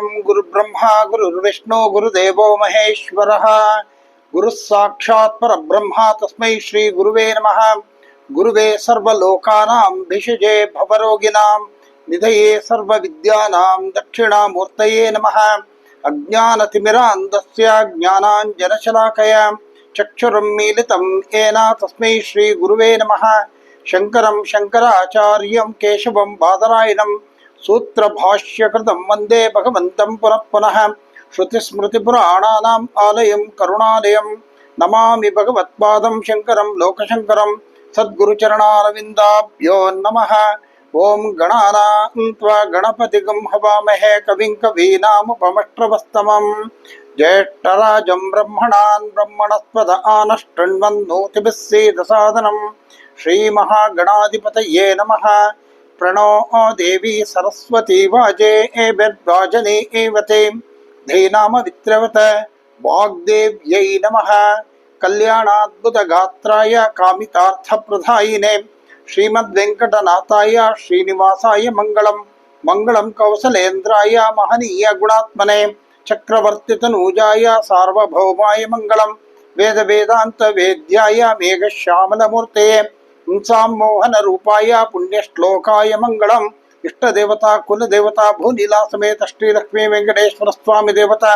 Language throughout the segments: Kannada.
ॐ गुरुब्रह्मा गुरुर्विष्णु गुरुदेवो महेश्वरः। गुरुः साक्षात् परब्रह्मा तस्मै श्रीगुरुवे नमः। गुरुवे सर्वलोकानां भिषजे भवरोगिणां, निधये सर्वविद्यानां दक्षिणामूर्तये नमः। अज्ञानतिमिरान्धस्य ज्ञानाञ्जनशलाकया चक्षुरुन्मीलितं येन तस्मै श्रीगुरुवे नमः। शङ्करं शङ्कराचार्यं केशवं बादरायणम् సూత్రభాష్యకృతం వందే భగవంతం పునః పునః శృతిస్మృతిపురాణానాం ఆలయం కరుణాలయం నమామి భగవత్పాదం శంకరం లోకశంకరం సద్గురుచరణారవిందాభ్యో నమ. ఓం గణానాం త్వా గణపతిగం హవామహే కవిం కవీనాముపమష్ట్రవస్తమం. జ్యేష్ఠరాజం బ్రహ్మణాన్ బ్రహ్మణస్పద ఆనశృణ్వన్నోతిభిः సేదసాదనం श्रीमहागणाधिपतये नमः प्रणो देवी सरस्वती वाजे एभिर्वाजने एवते धीनामवित्रवत वाग्देव्यै नमः। कल्याणाद्भुतगात्राय कामितार्थप्रधायिने श्रीमद्वेङ्कटनाथाय श्रीनिवासाय मङ्गलम्। मङ्गलं कौसलेन्द्राय महनीय गुणात्मने। चक्रवर्तितनूजाय सार्वभौमाय मङ्गलं वेदवेदान्तवेद्याय मेघश्यामलमूर्तये। ಮಹನೀಯ ರೂಪಾಯ ಪುಣ್ಯ ಶ್ಲೋಕಾಯ ಮಂಗಳಂ ಹಿಂಸಾಂ ಇಷ್ಟ ದೇವತಾ ಕುಲ ದೇವತಾ ಭೂಲೀಲಾ ಸಮೇತ ಶ್ರೀ ಲಕ್ಷ್ಮೀ ವೆಂಕಟೇಶ್ವರ ಸ್ವಾಮಿ ದೇವತಾ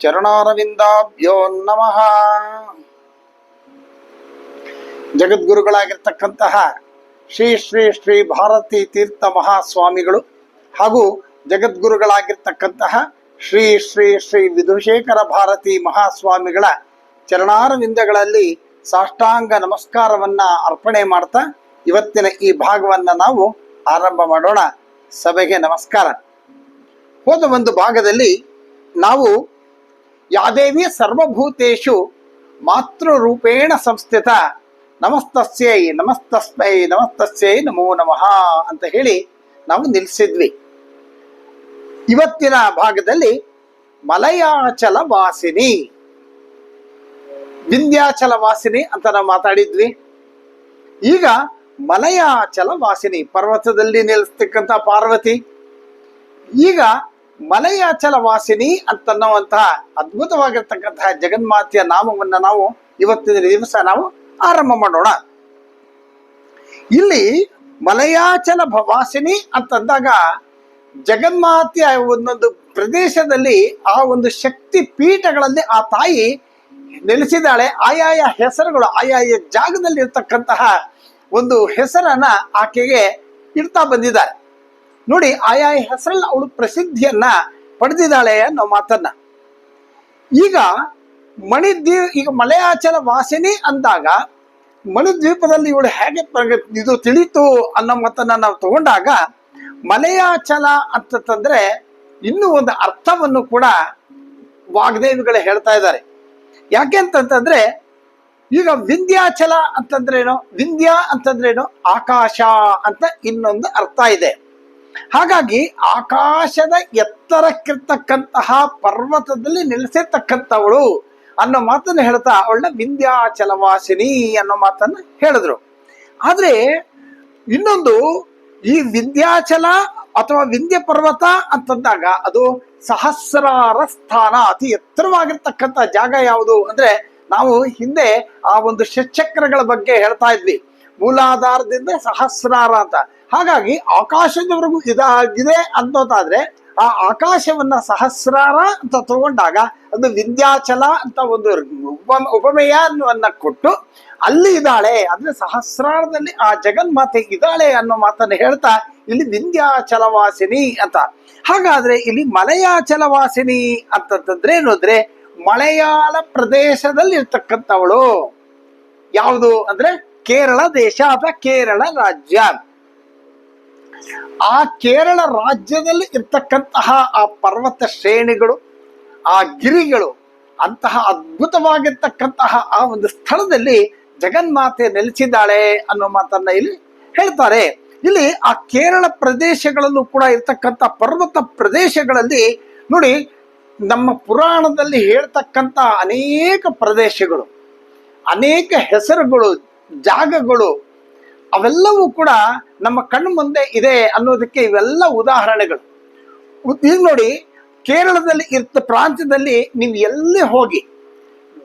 ಚರಣಾರವಿಂದಾಭ್ಯೋ ನಮಃ ಜಗದ್ಗುರುಗಳಾಗಿರ್ತಕ್ಕಂತಹ ಶ್ರೀ ಶ್ರೀ ಶ್ರೀ ಭಾರತೀ ತೀರ್ಥ ಮಹಾಸ್ವಾಮಿಗಳು ಹಾಗೂ ಜಗದ್ಗುರುಗಳಾಗಿರ್ತಕ್ಕಂತಹ ಶ್ರೀ ಶ್ರೀ ಶ್ರೀ ವಿಧುಶೇಖರ ಭಾರತಿ ಮಹಾಸ್ವಾಮಿಗಳ ಚರಣಾರವಿಂದಗಳಲ್ಲಿ ಸಾಷ್ಟಾಂಗ ನಮಸ್ಕಾರವನ್ನ ಅರ್ಪಣೆ ಮಾಡ್ತಾ ಇವತ್ತಿನ ಈ ಭಾಗವನ್ನ ನಾವು ಆರಂಭ ಮಾಡೋಣ. ಸಭೆಗೆ ನಮಸ್ಕಾರ. ಹೋದ ಒಂದು ಭಾಗದಲ್ಲಿ ನಾವು ಯಾದೇವಿ ಸರ್ವಭೂತೇಶು ಮಾತೃರೂಪೇಣ ಸಂಸ್ಥಿತ ನಮಸ್ತಸ್ಯೈ, ನಮಸ್ತಸ್ಮೈ, ನಮಸ್ತಸ್ಯೈ ನಮೋ ನಮಃ ಅಂತ ಹೇಳಿ ನಾವು ನಿಲ್ಲಿಸಿದ್ವಿ ಇವತ್ತಿನ ಭಾಗದಲ್ಲಿ ಮಲಯಾಚಲ ವಾಸಿನಿ ವಿಂಧ್ಯಾಚಲ ವಾಸಿನಿ ಅಂತ ನಾವು ಮಾತಾಡಿದ್ವಿ. ಈಗ ಮಲಯಾಚಲ ವಾಸಿನಿ, ಪರ್ವತದಲ್ಲಿ ನಿಲ್ಲಿಸ್ತಕ್ಕಂಥ ಪಾರ್ವತಿ. ಈಗ ಮಲಯಾಚಲ ವಾಸಿನಿ ಅಂತನ್ನುವಂತಹ ಅದ್ಭುತವಾಗಿರ್ತಕ್ಕಂತಹ ಜಗನ್ಮಾತೆಯ ನಾಮವನ್ನ ನಾವು ಇವತ್ತಿನ ದಿವಸ ನಾವು ಆರಂಭ ಮಾಡೋಣ. ಇಲ್ಲಿ ಮಲಯಾಚಲ ವಾಸಿನಿ ಅಂತಂದಾಗ ಜಗನ್ಮಾತೆಯ ಒಂದೊಂದು ಪ್ರದೇಶದಲ್ಲಿ ಆ ಒಂದು ಶಕ್ತಿ ಪೀಠಗಳಲ್ಲಿ ಆ ತಾಯಿ ನೆಲೆಸಿದಾಳೆ ಆಯಾಯ ಹೆಸರುಗಳು, ಆಯಾಯ ಜಾಗದಲ್ಲಿ ಇರ್ತಕ್ಕಂತಹ ಒಂದು ಹೆಸರನ್ನ ಆಕೆಗೆ ಇಡ್ತಾ ಬಂದಿದ್ದಾರೆ. ನೋಡಿ, ಆಯಾಯ ಹೆಸರಲ್ಲಿ ಅವಳು ಪ್ರಸಿದ್ಧಿಯನ್ನ ಪಡೆದಿದ್ದಾಳೆ ಅನ್ನೋ ಮಾತನ್ನ. ಈಗ ಮಣಿದ್ವೀಪ ಈಗ ಮಲಯಾಚಲ ವಾಸಿನಿ ಅಂದಾಗ ಮಣಿದ್ವೀಪದಲ್ಲಿ ಇವಳು ಹೇಗೆ ಇದು ತಿಳಿತು ಅನ್ನೋ ಮಾತನ್ನ ನಾವು ತಗೊಂಡಾಗ ಮಲಯಾಚಲ ಅಂತಂದ್ರೆ ಇನ್ನೂ ಒಂದು ಅರ್ಥವನ್ನು ಕೂಡ ವಾಗ್ದೇವಿಗಳು ಹೇಳ್ತಾ ಇದ್ದಾರೆ. ಯಾಕೆ ಅಂತಂತಂದ್ರೆ ಈಗ ವಿಂಧ್ಯಾಚಲ ಅಂತಂದ್ರೇನು? ವಿಂಧ್ಯ ಅಂತಂದ್ರೇನು? ಆಕಾಶ ಅಂತ ಇನ್ನೊಂದು ಅರ್ಥ ಇದೆ. ಹಾಗಾಗಿ ಆಕಾಶದ ಎತ್ತರಕ್ಕಿರ್ತಕ್ಕಂತಹ ಪರ್ವತದಲ್ಲಿ ನೆಲೆಸಿರ್ತಕ್ಕಂಥವಳು ಅನ್ನೋ ಮಾತನ್ನು ಹೇಳ್ತಾ ಅವಳನ್ನ ವಿಂಧ್ಯಾಚಲವಾಸಿನಿ ಅನ್ನೋ ಮಾತನ್ನ ಹೇಳಿದ್ರು. ಆದರೆ ಇನ್ನೊಂದು ಈ ವಿಂಧ್ಯಾಚಲ ಅಥವಾ ವಿಂಧ್ಯ ಪರ್ವತ ಅಂತಂದಾಗ ಅದು ಸಹಸ್ರಾರ ಸ್ಥಾನ ಅತಿ ಎತ್ತರವಾಗಿರ್ತಕ್ಕಂಥ ಜಾಗ ಯಾವುದು ಅಂದ್ರೆ ನಾವು ಹಿಂದೆ ಆ ಒಂದು ಷಟ್ಚಕ್ರಗಳ ಬಗ್ಗೆ ಹೇಳ್ತಾ ಇದ್ವಿ. ಮೂಲಾಧಾರದಿಂದ ಸಹಸ್ರಾರ ಅಂತ. ಹಾಗಾಗಿ ಆಕಾಶದವರೆಗೂ ಇದಾಗಿದೆ ಅನ್ನೋದಾದ್ರೆ ಆ ಆಕಾಶವನ್ನ ಸಹಸ್ರಾರ ಅಂತ ತಗೊಂಡಾಗ ಅದು ವಿಂಧ್ಯಾಚಲ ಅಂತ ಒಂದು ಉಪ ಉಪಮೇಯವನ್ನ ಕೊಟ್ಟು ಅಲ್ಲಿ ಇದ್ದಾಳೆ, ಅಂದ್ರೆ ಸಹಸ್ರಾರದಲ್ಲಿ ಆ ಜಗನ್ಮಾತೆ ಇದ್ದಾಳೆ ಅನ್ನೋ ಮಾತನ್ನ ಹೇಳ್ತಾ, ಇಲ್ಲಿ ವಿಂಧ್ಯಾಚಲವಾಸಿನಿ ಅಂತ. ಹಾಗಾದ್ರೆ ಇಲ್ಲಿ ಮಲಯಾಚಲವಾಸಿನಿ ಅಂತಂತಂದ್ರೆ ಏನು ಅಂದ್ರೆ ಮಲಯಾಳ ಪ್ರದೇಶದಲ್ಲಿ ಇರ್ತಕ್ಕಂಥವಳು ಯಾವುದು ಅಂದ್ರೆ ಕೇರಳ ದೇಶ ಅಥವಾ ಕೇರಳ ರಾಜ್ಯ ಆ ಕೇರಳ ರಾಜ್ಯದಲ್ಲಿ ಇರ್ತಕ್ಕಂತಹ ಆ ಪರ್ವತ ಶ್ರೇಣಿಗಳು, ಆ ಗಿರಿಗಳು, ಅಂತಹ ಅದ್ಭುತವಾಗಿರ್ತಕ್ಕಂತಹ ಆ ಒಂದು ಸ್ಥಳದಲ್ಲಿ ಜಗನ್ಮಾತೆ ನೆಲೆಸಿದ್ದಾಳೆ ಅನ್ನೋ ಮಾತನ್ನ ಇಲ್ಲಿ ಹೇಳ್ತಾರೆ. ಇಲ್ಲಿ ಆ ಕೇರಳ ಪ್ರದೇಶಗಳಲ್ಲೂ ಕೂಡ ಇರ್ತಕ್ಕಂಥ ಪರ್ವತ ಪ್ರದೇಶಗಳಲ್ಲಿ ನೋಡಿ, ನಮ್ಮ ಪುರಾಣದಲ್ಲಿ ಹೇಳ್ತಕ್ಕಂಥ ಅನೇಕ ಪ್ರದೇಶಗಳು, ಅನೇಕ ಹೆಸರುಗಳು, ಜಾಗಗಳು ಅವೆಲ್ಲವೂ ಕೂಡ ನಮ್ಮ ಕಣ್ಣು ಮುಂದೆ ಇದೆ ಅನ್ನೋದಕ್ಕೆ ಇವೆಲ್ಲ ಉದಾಹರಣೆಗಳು. ಉದ್- ಈಗ ನೋಡಿ, ಕೇರಳದಲ್ಲಿ ಇರ್ತ ಪ್ರಾಂತ್ಯದಲ್ಲಿ ನೀವು ಎಲ್ಲಿ ಹೋಗಿ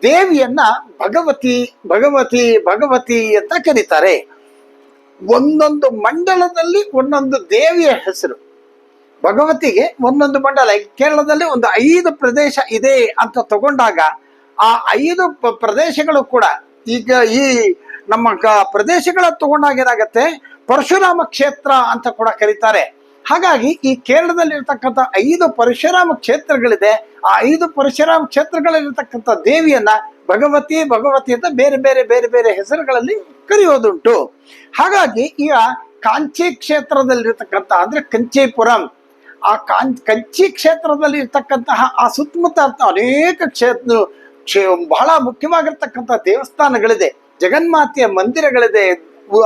ದೇವಿಯನ್ನ ಭಗವತಿ ಭಗವತಿ ಭಗವತಿ ಅಂತ ಕರೀತಾರೆ. ಒಂದೊಂದು ಮಂಡಲದಲ್ಲಿ ಒಂದೊಂದು ದೇವಿಯ ಹೆಸರು. ಭಗವತಿಗೆ ಒಂದೊಂದು ಮಂಡಲ. ಕೇರಳದಲ್ಲಿ ಒಂದು ಐದು ಪ್ರದೇಶ ಇದೆ ಅಂತ ತಗೊಂಡಾಗ ಆ ಐದು ಪ್ರದೇಶಗಳು ಕೂಡ ಈಗ ಈ ನಮ್ಮ ಪ್ರದೇಶಗಳ ತಗೊಂಡಾಗ ಏನಾಗತ್ತೆ? ಪರಶುರಾಮ ಕ್ಷೇತ್ರ ಅಂತ ಕೂಡ ಕರೀತಾರೆ. ಹಾಗಾಗಿ ಈ ಕೇರಳದಲ್ಲಿ ಇರ್ತಕ್ಕಂಥ ಐದು ಪರಶುರಾಮ ಕ್ಷೇತ್ರಗಳಿದೆ. ಆ ಐದು ಪರಶುರಾಮ ಕ್ಷೇತ್ರಗಳಲ್ಲಿರ್ತಕ್ಕಂಥ ದೇವಿಯನ್ನ ಭಗವತಿ ಭಗವತಿ ಅಂತ ಬೇರೆ ಬೇರೆ ಬೇರೆ ಬೇರೆ ಹೆಸರುಗಳಲ್ಲಿ ಕರೆಯೋದುಂಟು. ಹಾಗಾಗಿ ಈಗ ಕಾಂಚಿ ಕ್ಷೇತ್ರದಲ್ಲಿರ್ತಕ್ಕಂಥ ಅಂದ್ರೆ ಕಂಚೀಪುರಂ. ಆ ಕಾಂ, ಕಂಚಿ ಕ್ಷೇತ್ರದಲ್ಲಿ ಇರ್ತಕ್ಕಂತಹ ಆ ಸುತ್ತಮುತ್ತ ಅನೇಕ ಕ್ಷೇತ್ರ, ಕ್ಷೇ- ಬಹಳ ಮುಖ್ಯವಾಗಿರ್ತಕ್ಕಂಥ ದೇವಸ್ಥಾನಗಳಿದೆ. ಜಗನ್ಮಾತೆಯ ಮಂದಿರಗಳಿದೆ.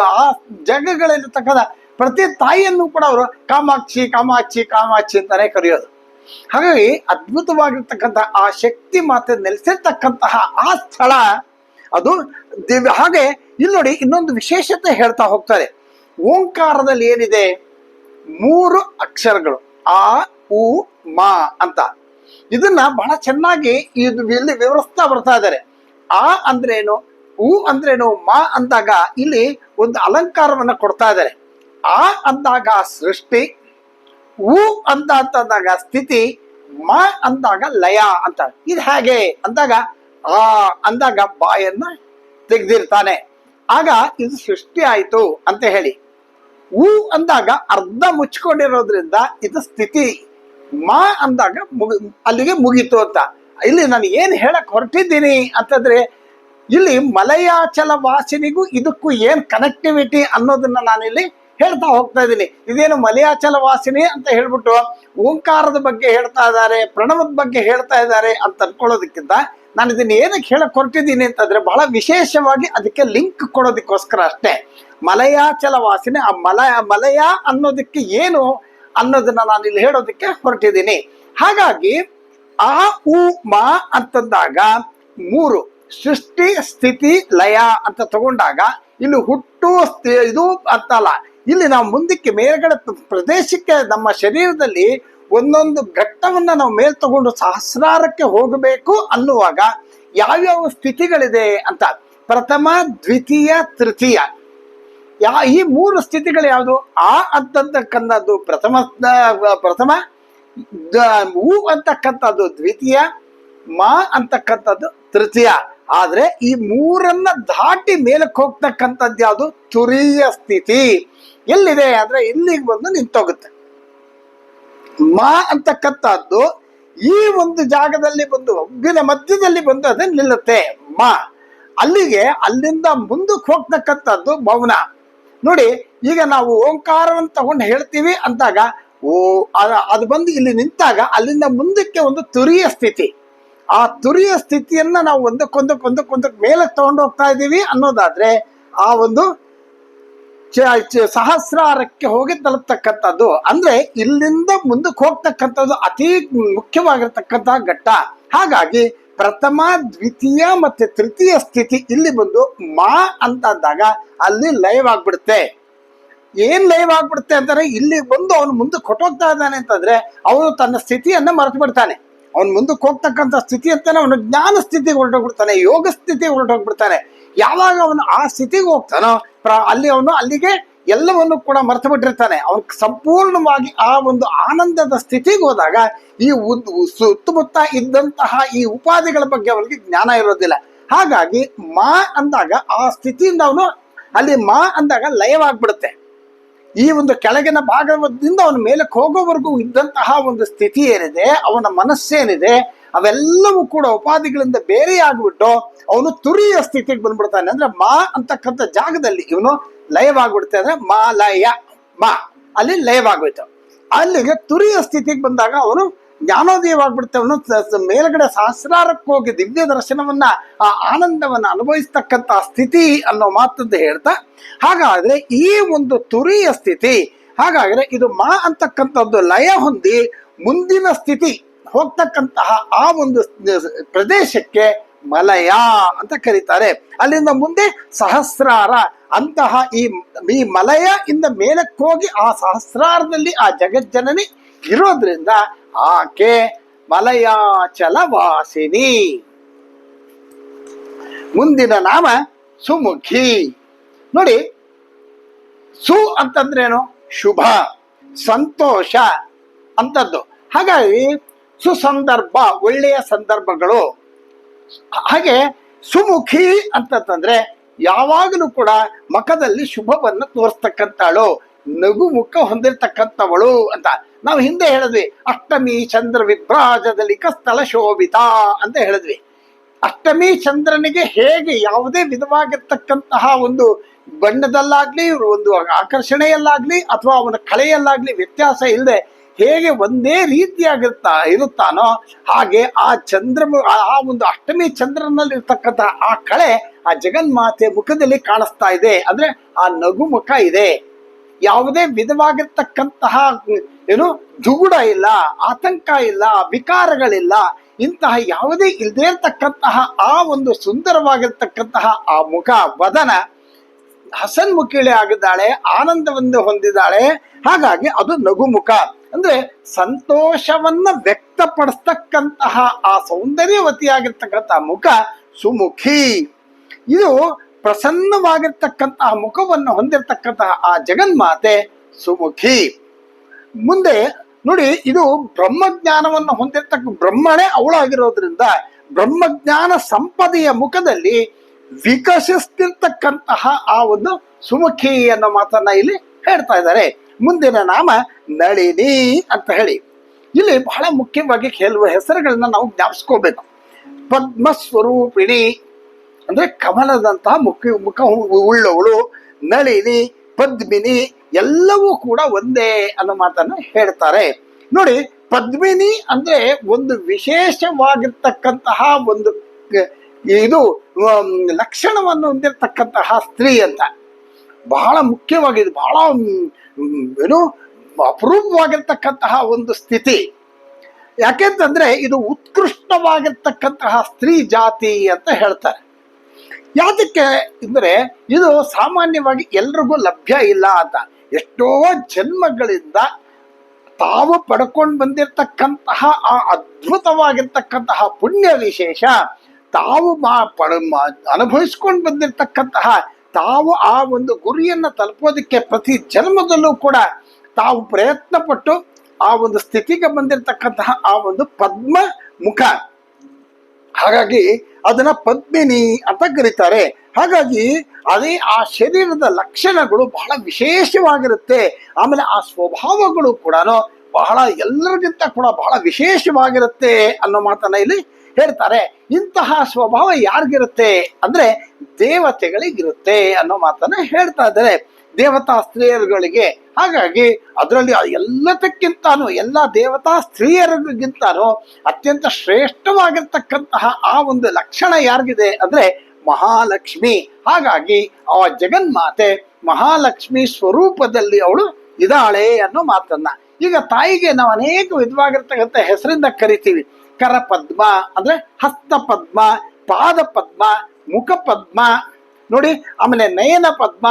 ಆ ಜಗಗಳಲ್ಲಿರ್ತಕ್ಕಂಥ ಪ್ರತಿ ತಾಯಿಯನ್ನು ಕೂಡ ಅವರು ಕಾಮಾಕ್ಷಿ ಕಾಮಾಕ್ಷಿ ಕಾಮಾಕ್ಷಿ ಅಂತಾನೆ ಕರೆಯೋದು. ಹಾಗಾಗಿ ಅದ್ಭುತವಾಗಿರ್ತಕ್ಕಂಥ ಆ ಶಕ್ತಿ ಮಾತೆ ನೆಲೆಸಿರ್ತಕ್ಕಂತಹ ಆ ಸ್ಥಳ ಅದು ದಿವ್ಯ. ಹಾಗೆ ಇಲ್ಲಿ ನೋಡಿ ಇನ್ನೊಂದು ವಿಶೇಷತೆ ಹೇಳ್ತಾ ಹೋಗ್ತಾರೆ. ಓಂಕಾರದಲ್ಲಿ ಏನಿದೆ? ಮೂರು ಅಕ್ಷರಗಳು. ಆ, ಉ, ಮಾ ಅಂತ. ಇದನ್ನ ಬಹಳ ಚೆನ್ನಾಗಿ ಇದು ಇಲ್ಲಿ ವಿವರಿಸ್ತಾ ಬರ್ತಾ ಇದ್ದಾರೆ. ಆ ಅಂದ್ರೇನು? ಉ ಅಂದ್ರೇನು ಮಾ ಅಂದಾಗ ಇಲ್ಲಿ ಒಂದು ಅಲಂಕಾರವನ್ನ ಕೊಡ್ತಾ ಇದ್ದಾರೆ. ಆ ಅಂದಾಗ ಸೃಷ್ಟಿ ಉ ಅಂತ ಅಂತಂದಾಗ ಸ್ಥಿತಿ, ಮಾ ಅಂದಾಗ ಲಯ ಅಂತ. ಇದು ಹೇಗೆ ಅಂದಾಗ ಆ ಅಂದಾಗ ಬಾಯನ್ನ ತೆಗೆದಿರ್ತಾನೆ. ಆಗ ಇದು ಸೃಷ್ಟಿ ಆಯ್ತು ಅಂತ ಹೇಳಿ. ಉ ಅಂದಾಗ ಅರ್ಧ ಮುಚ್ಕೊಂಡಿರೋದ್ರಿಂದ ಇದು ಸ್ಥಿತಿ, ಮಾ ಅಂದಾಗ ಮುಗಿ, ಅಲ್ಲಿಗೆ ಮುಗೀತು ಅಂತ. ಇಲ್ಲಿ ನಾನು ಏನು ಹೇಳಕ್ ಹೊರಟಿದ್ದೀನಿ ಅಂತಂದ್ರೆ ಇಲ್ಲಿ ಮಲಯಾಚಲ ವಾಸಿನಿಗೂ ಇದಕ್ಕೂ ಏನು ಕನೆಕ್ಟಿವಿಟಿ ಅನ್ನೋದನ್ನ ನಾನಿಲ್ಲಿ ಹೇಳ್ತಾ ಹೋಗ್ತಾ ಇದ್ದೀನಿ. ಇದೇನು ಮಲಯಾಚಲ ವಾಸಿನಿ ಅಂತ ಹೇಳ್ಬಿಟ್ಟು ಓಂಕಾರದ ಬಗ್ಗೆ ಹೇಳ್ತಾ ಇದ್ದಾರೆ, ಪ್ರಣವದ ಬಗ್ಗೆ ಹೇಳ್ತಾ ಇದ್ದಾರೆ ಅಂತ ಅನ್ಕೊಳ್ಳೋದಕ್ಕಿಂತ ನಾನು ಇದನ್ನ ಏನಕ್ಕೆ ಹೇಳಕ್ ಹೊರಟಿದ್ದೀನಿ ಅಂತಂದ್ರೆ ಬಹಳ ವಿಶೇಷವಾಗಿ ಅದಕ್ಕೆ ಲಿಂಕ್ ಕೊಡೋದಕ್ಕೋಸ್ಕರ ಅಷ್ಟೇ. ಮಲಯಾಚಲ ವಾಸಿನಿ, ಆ ಮಲ, ಮಲಯ ಅನ್ನೋದಕ್ಕೆ ಏನು ಅನ್ನೋದನ್ನ ನಾನು ಇಲ್ಲಿ ಹೇಳೋದಕ್ಕೆ ಹೊರಟಿದ್ದೀನಿ. ಹಾಗಾಗಿ ಆ, ಉ, ಮಾ ಅಂತಂದಾಗ ಮೂರು. ಸೃಷ್ಟಿ, ಸ್ಥಿತಿ, ಲಯ ಅಂತ ತಗೊಂಡಾಗ ಇಲ್ಲಿ ಹುಟ್ಟು ಇದು ಅಂತಲ್ಲ ಇಲ್ಲಿ ನಾವು ಮುಂದಕ್ಕೆ ಮೇಲ್ಗಡೆ ಪ್ರದೇಶಕ್ಕೆ ನಮ್ಮ ಶರೀರದಲ್ಲಿ ಒಂದೊಂದು ಘಟ್ಟವನ್ನು ನಾವು ಮೇಲ್ ತಗೊಂಡು ಸಹಸ್ರಾರಕ್ಕೆ ಹೋಗಬೇಕು ಅನ್ನುವಾಗ ಯಾವ್ಯಾವ ಸ್ಥಿತಿಗಳಿದೆ ಅಂತ. ಪ್ರಥಮ, ದ್ವಿತೀಯ, ತೃತೀಯ. ಯಾ, ಈ ಮೂರು ಸ್ಥಿತಿಗಳು ಯಾವುದು? ಆ ಅಂತಕ್ಕಂಥದ್ದು ಪ್ರಥಮ ಪ್ರಥಮ ಊ ಅಂತಕ್ಕಂಥದ್ದು ದ್ವಿತೀಯ, ಮಾ ಅಂತಕ್ಕಂಥದ್ದು ತೃತೀಯ. ಆದ್ರೆ ಈ ಮೂರನ್ನ ದಾಟಿ ಮೇಲಕ್ಕೆ ಹೋಗ್ತಕ್ಕಂಥದ್ದು ಯಾವುದು? ತುರಿಯ ಸ್ಥಿತಿ. ಎಲ್ಲಿದೆ? ಆದ್ರೆ ಇಲ್ಲಿಗೆ ಬಂದು ನಿಂತೋಗುತ್ತೆ. ಮಾ ಅಂತಕ್ಕಂಥದ್ದು ಈ ಒಂದು ಜಾಗದಲ್ಲಿ ಬಂದು ಒಗ್ಗಿನ ಮಧ್ಯದಲ್ಲಿ ಬಂದು ಅದೇ ನಿಲ್ಲುತ್ತೆ. ಮಾ. ಅಲ್ಲಿಗೆ, ಅಲ್ಲಿಂದ ಮುಂದಕ್ಕೆ ಹೋಗ್ತಕ್ಕಂಥದ್ದು ಮೌನ. ನೋಡಿ, ಈಗ ನಾವು ಓಂಕಾರವನ್ನು ತಗೊಂಡು ಹೇಳ್ತೀವಿ ಅಂದಾಗ, ಓ ಅದು ಬಂದು ಇಲ್ಲಿ ನಿಂತಾಗ ಅಲ್ಲಿಂದ ಮುಂದಕ್ಕೆ ಒಂದು ತುರಿಯ ಸ್ಥಿತಿ. ಆ ತುರಿಯ ಸ್ಥಿತಿಯನ್ನ ನಾವು ಒಂದಕ್ಕೊಂದಕ್ಕೆ ಒಂದಕ್ಕೊಂದಕ್ಕೆ ಮೇಲೆ ತಗೊಂಡು ಹೋಗ್ತಾ ಇದ್ದೀವಿ ಅನ್ನೋದಾದ್ರೆ ಆ ಒಂದು ಸಹಸ್ರಾರಕ್ಕೆ ಹೋಗಿ ತಲುಪ್ತಕ್ಕಂಥದ್ದು. ಅಂದ್ರೆ ಇಲ್ಲಿಂದ ಮುಂದಕ್ಕೆ ಹೋಗ್ತಕ್ಕಂಥದ್ದು ಅತಿ ಮುಖ್ಯವಾಗಿರ್ತಕ್ಕಂತಹ ಘಟ್ಟ. ಹಾಗಾಗಿ ಪ್ರಥಮ, ದ್ವಿತೀಯ ಮತ್ತೆ ತೃತೀಯ ಸ್ಥಿತಿ ಇಲ್ಲಿ ಬಂದು ಮಾ ಅಂತ ಅಂದಾಗ ಅಲ್ಲಿ ಲೈವ್ ಆಗ್ಬಿಡುತ್ತೆ. ಏನ್ ಲೈವ್ ಆಗ್ಬಿಡುತ್ತೆ ಅಂತಾರೆ ಇಲ್ಲಿ ಬಂದು ಅವನು ಮುಂದೆ ಕೊಟ್ಟೋಗ್ತಾ ಇದ್ದಾನೆ ಅಂತಂದ್ರೆ ಅವನು ತನ್ನ ಸ್ಥಿತಿಯನ್ನ ಮರೆತು ಬಿಡ್ತಾನೆ. ಅವನು ಮುಂದಕ್ಕೆ ಹೋಗ್ತಕ್ಕಂಥ ಸ್ಥಿತಿ ಅಂತಾನೆ ಅವನು ಜ್ಞಾನ ಸ್ಥಿತಿಗೆ ಹೊರಟೋಗ್ಬಿಡ್ತಾನೆ, ಯೋಗ ಸ್ಥಿತಿಗೆ ಹೊರಟೋಗ್ಬಿಡ್ತಾನೆ. ಯಾವಾಗ ಅವನು ಆ ಸ್ಥಿತಿಗೆ ಹೋಗ್ತಾನೋ, ಪ್ರ- ಅಲ್ಲಿ ಅವನು ಅಲ್ಲಿಗೆ ಎಲ್ಲವನ್ನು ಕೂಡ ಮರೆತು ಬಿಟ್ಟಿರ್ತಾನೆ. ಅವನು ಸಂಪೂರ್ಣವಾಗಿ ಆ ಒಂದು ಆನಂದದ ಸ್ಥಿತಿಗೆ ಹೋದಾಗ ಈ ಸುತ್ತಮುತ್ತ ಇದ್ದಂತಹ ಈ ಉಪಾಧಿಗಳ ಬಗ್ಗೆ ಅವನಿಗೆ ಜ್ಞಾನ ಇರೋದಿಲ್ಲ. ಹಾಗಾಗಿ ಮಾ ಅಂದಾಗ ಆ ಸ್ಥಿತಿಯಿಂದ ಅವನು, ಅಲ್ಲಿ ಮಾ ಅಂದಾಗ ಲಯವಾಗ್ಬಿಡುತ್ತೆ. ಈ ಒಂದು ಕೆಳಗಿನ ಭಾಗದಿಂದ ಅವನ ಮೇಲಕ್ಕೆ ಹೋಗೋವರೆಗೂ ಇದ್ದಂತಹ ಒಂದು ಸ್ಥಿತಿ ಏನಿದೆ, ಅವನ ಮನಸ್ಸೇನಿದೆ ಅವೆಲ್ಲವೂ ಕೂಡ ಉಪಾಧಿಗಳಿಂದ ಬೇರೆಯಾಗ್ಬಿಟ್ಟು ಅವನು ತುರಿಯ ಸ್ಥಿತಿಗೆ ಬಂದ್ಬಿಡ್ತಾನೆ. ಅಂದ್ರೆ ಮಾ ಅಂತಕ್ಕಂಥ ಜಾಗದಲ್ಲಿ ಇವನು ಲಯವಾಗ್ಬಿಡುತ್ತೆ ಅಂದ್ರೆ ಮಾ ಲಯ ಮಾ. ಅಲ್ಲಿ ಲಯವಾಗೋಯ್ತು ಅಲ್ಲಿಗೆ ತುರಿಯ ಸ್ಥಿತಿಗೆ ಬಂದಾಗ ಅವನು ಸ- ಸ- ಮೇಲ್ಗಡೆ ಸಹಸ್ರಾರಕ್ಕೆ ಹೋಗಿ ದಿವ್ಯ ದರ್ಶನವನ್ನ, ಆ ಆನಂದವನ್ನ ಅನುಭವಿಸ್ತಕ್ಕಂಥ ಸ್ಥಿತಿ ಅನ್ನೋ ಮಾತದ್ದು ಹೇಳ್ತಾ, ಹಾಗಾದ್ರೆ ಈ ಒಂದು ತುರಿಯ ಸ್ಥಿತಿ, ಹಾಗಾದ್ರೆ ಇದು ಮಾ ಅಂತಕ್ಕಂಥದ್ದು ಲಯ ಹೊಂದಿ ಮುಂದಿನ ಸ್ಥಿತಿ ಹೋಗ್ತಕ್ಕಂತಹ ಆ ಒಂದು ಪ್ರದೇಶಕ್ಕೆ ಮಲಯ ಅಂತ ಕರೀತಾರೆ. ಅಲ್ಲಿಂದ ಮುಂದೆ ಸಹಸ್ರಾರ, ಅಂತಹ ಈ ಈ ಮಲಯ ಇಂದ ಮೇಲಕ್ಕೋಗಿ ಆ ಸಹಸ್ರಾರದಲ್ಲಿ ಆ ಜಗಜ್ಜನನಿ ಇರೋದ್ರಿಂದ ಆಕೆ ಮಲಯಾಚಲ ವಾಸಿನಿ ಮುಂದಿನ ನಾಮ ಸುಮುಖಿ. ನೋಡಿ, ಸು ಅಂತಂದ್ರೇನು? ಶುಭ, ಸಂತೋಷ ಅಂತದ್ದು. ಹಾಗಾಗಿ ಸುಸಂದರ್ಭ, ಒಳ್ಳೆಯ ಸಂದರ್ಭಗಳು. ಹಾಗೆ ಸುಮುಖಿ ಅಂತಂತಂದ್ರೆ ಯಾವಾಗಲೂ ಕೂಡ ಮಖದಲ್ಲಿ ಶುಭವನ್ನು ನಗು ಮುಖ ಹೊಂದಿರತಕ್ಕಂಥವಳು ಅಂತ. ನಾವು ಹಿಂದೆ ಹೇಳಿದ್ವಿ, ಅಷ್ಟಮಿ ಚಂದ್ರ ವಿಭ್ರಾಜದಲ್ಲಿ ಕಸ್ಥಳ ಶೋಭಿತ ಅಂತ ಹೇಳಿದ್ವಿ. ಅಷ್ಟಮಿ ಚಂದ್ರನಿಗೆ ಹೇಗೆ ಯಾವುದೇ ವಿಧವಾಗಿರ್ತಕ್ಕಂತಹ ಒಂದು ಬಣ್ಣದಲ್ಲಾಗ್ಲಿ, ಒಂದು ಆಕರ್ಷಣೆಯಲ್ಲಾಗ್ಲಿ, ಅಥವಾ ಅವನ ಕಲೆಯಲ್ಲಾಗ್ಲಿ ವ್ಯತ್ಯಾಸ ಇಲ್ಲದೆ ಹೇಗೆ ಒಂದೇ ರೀತಿಯಾಗಿರ್ತಾ ಇರುತ್ತಾನೋ ಹಾಗೆ ಆ ಚಂದ್ರ, ಆ ಒಂದು ಅಷ್ಟಮಿ ಚಂದ್ರನಲ್ಲಿ ಇರ್ತಕ್ಕಂತಹ ಆ ಕಳೆ ಆ ಜಗನ್ಮಾತೆ ಮುಖದಲ್ಲಿ ಕಾಣಿಸ್ತಾ ಇದೆ. ಅಂದ್ರೆ ಆ ನಗು ಮುಖ ಇದೆ. ಯಾವುದೇ ವಿಧವಾಗಿರ್ತಕ್ಕಂತಹ, ಏನು, ದುಗುಡ ಇಲ್ಲ, ಆತಂಕ ಇಲ್ಲ, ವಿಕಾರಗಳಿಲ್ಲ, ಇಂತಹ ಯಾವುದೇ ಇಲ್ಲದೇ ಇರ್ತಕ್ಕಂತಹ, ಆ ಒಂದು ಸುಂದರವಾಗಿರ್ತಕ್ಕಂತಹ ಆ ಮುಖ, ವದನ ಹಸನ್ ಮುಖಿಳೆ ಆಗಿದ್ದಾಳೆ, ಆನಂದವನ್ನು ಹೊಂದಿದ್ದಾಳೆ, ಹಾಗಾಗಿ ಅದು ನಗು ಮುಖ ಅಂದ್ರೆ ಸಂತೋಷವನ್ನ ವ್ಯಕ್ತಪಡಿಸ್ತಕ್ಕಂತಹ ಆ ಸೌಂದರ್ಯವತಿಯಾಗಿರ್ತಕ್ಕಂತಹ ಮುಖ ಸುಮುಖಿ. ಇದು ಪ್ರಸನ್ನವಾಗಿರ್ತಕ್ಕಂತಹ ಮುಖವನ್ನು ಹೊಂದಿರತಕ್ಕಂತಹ ಆ ಜಗನ್ಮಾತೆ ಸುಮುಖಿ. ಮುಂದೆ ನೋಡಿ, ಇದು ಬ್ರಹ್ಮಜ್ಞಾನವನ್ನು ಹೊಂದಿರತಕ್ಕ ಬ್ರಹ್ಮಣೇ ಅವಳಾಗಿರೋದ್ರಿಂದ ಬ್ರಹ್ಮಜ್ಞಾನ ಸಂಪದೆಯ ಮುಖದಲ್ಲಿ ವಿಕಸಿಸ್ತಿರ್ತಕ್ಕಂತಹ ಆ ಒಂದು ಸುಮುಖಿ ಅನ್ನೋ ಮಾತನ್ನ ಇಲ್ಲಿ ಹೇಳ್ತಾ ಇದ್ದಾರೆ. ಮುಂದಿನ ನಾಮ ನಳಿನಿ ಅಂತ ಹೇಳಿ. ಇಲ್ಲಿ ಬಹಳ ಮುಖ್ಯವಾಗಿ ಕೆಲವು ಹೆಸರುಗಳನ್ನ ನಾವು ಜ್ಞಾಪಿಸ್ಕೋಬೇಕು. ಪದ್ಮ ಸ್ವರೂಪಿಣಿ ಅಂದ್ರೆ ಕಮಲದಂತಹ ಮುಖ ಮುಖ ಉಳ್ಳವಳು, ನಳಿನಿ, ಪದ್ಮಿನಿ ಎಲ್ಲವೂ ಕೂಡ ಒಂದೇ ಅನ್ನೋ ಮಾತನ್ನ ಹೇಳ್ತಾರೆ. ನೋಡಿ, ಪದ್ಮಿನಿ ಅಂದ್ರೆ ಒಂದು ವಿಶೇಷವಾಗಿರ್ತಕ್ಕಂತಹ ಒಂದು ಇದು ಲಕ್ಷಣವನ್ನು ಹೊಂದಿರತಕ್ಕಂತಹ ಸ್ತ್ರೀ ಅಂತ. ಬಹಳ ಮುಖ್ಯವಾಗಿದೆ, ಬಹಳ ಏನು, ಅಪರೂಪವಾಗಿರ್ತಕ್ಕಂತಹ ಒಂದು ಸ್ಥಿತಿ. ಯಾಕೆಂತಂದ್ರೆ ಇದು ಉತ್ಕೃಷ್ಟವಾಗಿರ್ತಕ್ಕಂತಹ ಸ್ತ್ರೀ ಜಾತಿ ಅಂತ ಹೇಳ್ತಾರೆ. ಯಾತಕ್ಕೆ ಅಂದರೆ ಇದು ಸಾಮಾನ್ಯವಾಗಿ ಎಲ್ರಿಗೂ ಲಭ್ಯ ಇಲ್ಲ ಅಂತ. ಎಷ್ಟೋ ಜನ್ಮಗಳಿಂದ ತಾವು ಪಡ್ಕೊಂಡು ಬಂದಿರತಕ್ಕಂತಹ ಆ ಅದ್ಭುತವಾಗಿರ್ತಕ್ಕಂತಹ ಪುಣ್ಯ ವಿಶೇಷ, ತಾವು ಮಾ ಪಡ ಅನುಭವಿಸ್ಕೊಂಡು ಬಂದಿರತಕ್ಕಂತಹ, ತಾವು ಆ ಒಂದು ಗುರಿಯನ್ನ ತಲುಪೋದಕ್ಕೆ ಪ್ರತಿ ಜನ್ಮದಲ್ಲೂ ಕೂಡ ತಾವು ಪ್ರಯತ್ನ ಪಟ್ಟು ಆ ಒಂದು ಸ್ಥಿತಿಗೆ ಬಂದಿರತಕ್ಕಂತಹ ಆ ಒಂದು ಪದ್ಮ ಮುಖ ಹಾಗಾಗಿ ಅದನ್ನ ಪದ್ಮಿನಿ ಅಂತ ಕರೀತಾರೆ. ಹಾಗಾಗಿ ಅದೇ ಆ ಶರೀರದ ಲಕ್ಷಣಗಳು ಬಹಳ ವಿಶೇಷವಾಗಿರುತ್ತೆ. ಆಮೇಲೆ ಆ ಸ್ವಭಾವಗಳು ಕೂಡ ಬಹಳ ಎಲ್ಲರಿಗಿಂತ ಕೂಡ ಬಹಳ ವಿಶೇಷವಾಗಿರುತ್ತೆ ಅನ್ನೋ ಮಾತನ್ನ ಇಲ್ಲಿ ಹೇಳ್ತಾರೆ. ಇಂತಹ ಸ್ವಭಾವ ಯಾರಿಗಿರುತ್ತೆ ಅಂದ್ರೆ ದೇವತೆಗಳಿಗಿರುತ್ತೆ ಅನ್ನೋ ಮಾತನ್ನ ಹೇಳ್ತಾ ಇದ್ದಾರೆ. ದೇವತಾ ಸ್ತ್ರೀಯರುಗಳಿಗೆ. ಹಾಗಾಗಿ ಅದರಲ್ಲಿ ಎಲ್ಲದಕ್ಕಿಂತಾನು, ಎಲ್ಲ ದೇವತಾ ಸ್ತ್ರೀಯರಿಗಿಂತಾನು ಅತ್ಯಂತ ಶ್ರೇಷ್ಠವಾಗಿರ್ತಕ್ಕಂತಹ ಆ ಒಂದು ಲಕ್ಷಣ ಯಾರಿಗಿದೆ ಅಂದ್ರೆ ಮಹಾಲಕ್ಷ್ಮಿ. ಹಾಗಾಗಿ ಆ ಜಗನ್ಮಾತೆ ಮಹಾಲಕ್ಷ್ಮಿ ಸ್ವರೂಪದಲ್ಲಿ ಅವಳು ಇದಾಳೆ ಅನ್ನೋ ಮಾತನ್ನ. ಈಗ ತಾಯಿಗೆ ನಾವು ಅನೇಕ ವಿಧವಾಗಿರ್ತಕ್ಕಂಥ ಹೆಸರಿಂದ ಕರಿತೀವಿ. ಕರಪದ್ಮ ಅಂದ್ರೆ ಹಸ್ತ ಪದ್ಮ ಪಾದ ಪದ್ಮ ಮುಖ ಪದ್ಮ ನೋಡಿ, ಆಮೇಲೆ ನಯನ ಪದ್ಮ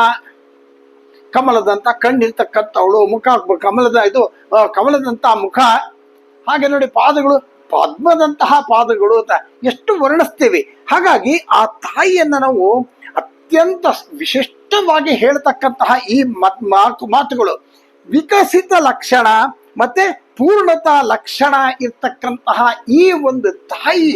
ಕಮಲದಂತ ಕಣ್ಣಿರ್ತಕ್ಕಂಥವಳು, ಮುಖ ಕಮಲದ ಇದು ಕಮಲದಂತ ಮುಖ. ಹಾಗೆ ನೋಡಿ ಪಾದಗಳು, ಪದ್ಮದಂತಹ ಪಾದಗಳು ಅಂತ ಎಷ್ಟು ವರ್ಣಿಸ್ತೀವಿ. ಹಾಗಾಗಿ ಆ ತಾಯಿಯನ್ನ ನಾವು ಅತ್ಯಂತ ವಿಶಿಷ್ಟವಾಗಿ ಹೇಳ್ತಕ್ಕಂತಹ ಈ ಮಾತು ಮಾತುಗಳು. ವಿಕಸಿತ ಲಕ್ಷಣ ಮತ್ತೆ ಪೂರ್ಣತಾ ಲಕ್ಷಣ ಇರ್ತಕ್ಕಂತಹ ಈ ಒಂದು ತಾಯಿ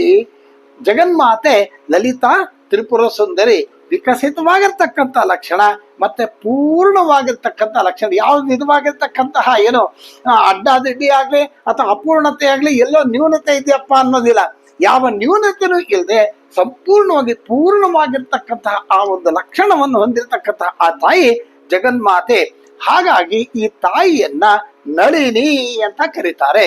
ಜಗನ್ಮಾತೆ ಲಲಿತಾ ತ್ರಿಪುರ ಸುಂದರಿ. ವಿಕಸಿತವಾಗಿರ್ತಕ್ಕಂಥ ಲಕ್ಷಣ, ಮತ್ತೆ ಪೂರ್ಣವಾಗಿರ್ತಕ್ಕಂಥ ಲಕ್ಷಣ ಯಾವ ವಿಧವಾಗಿರ್ತಕ್ಕಂತಹ ಏನು ಅಡ್ಡ ಅಡ್ಡಾದಿಡ್ಡಿ ಆಗ್ಲಿ ಅಥವಾ ಅಪೂರ್ಣತೆ ಆಗ್ಲಿ, ಎಲ್ಲೋ ನ್ಯೂನತೆ ಇದೆಯಪ್ಪ ಅನ್ನೋದಿಲ್ಲ. ಯಾವ ನ್ಯೂನತೆನೂ ಇಲ್ಲದೆ ಸಂಪೂರ್ಣವಾಗಿ ಪೂರ್ಣವಾಗಿರ್ತಕ್ಕಂತಹ ಆ ಒಂದು ಲಕ್ಷಣವನ್ನು ಹೊಂದಿರತಕ್ಕಂತಹ ಆ ತಾಯಿ ಜಗನ್ಮಾತೆ. ಹಾಗಾಗಿ ಈ ತಾಯಿಯನ್ನ ನಳಿನಿ ಅಂತ ಕರೀತಾರೆ.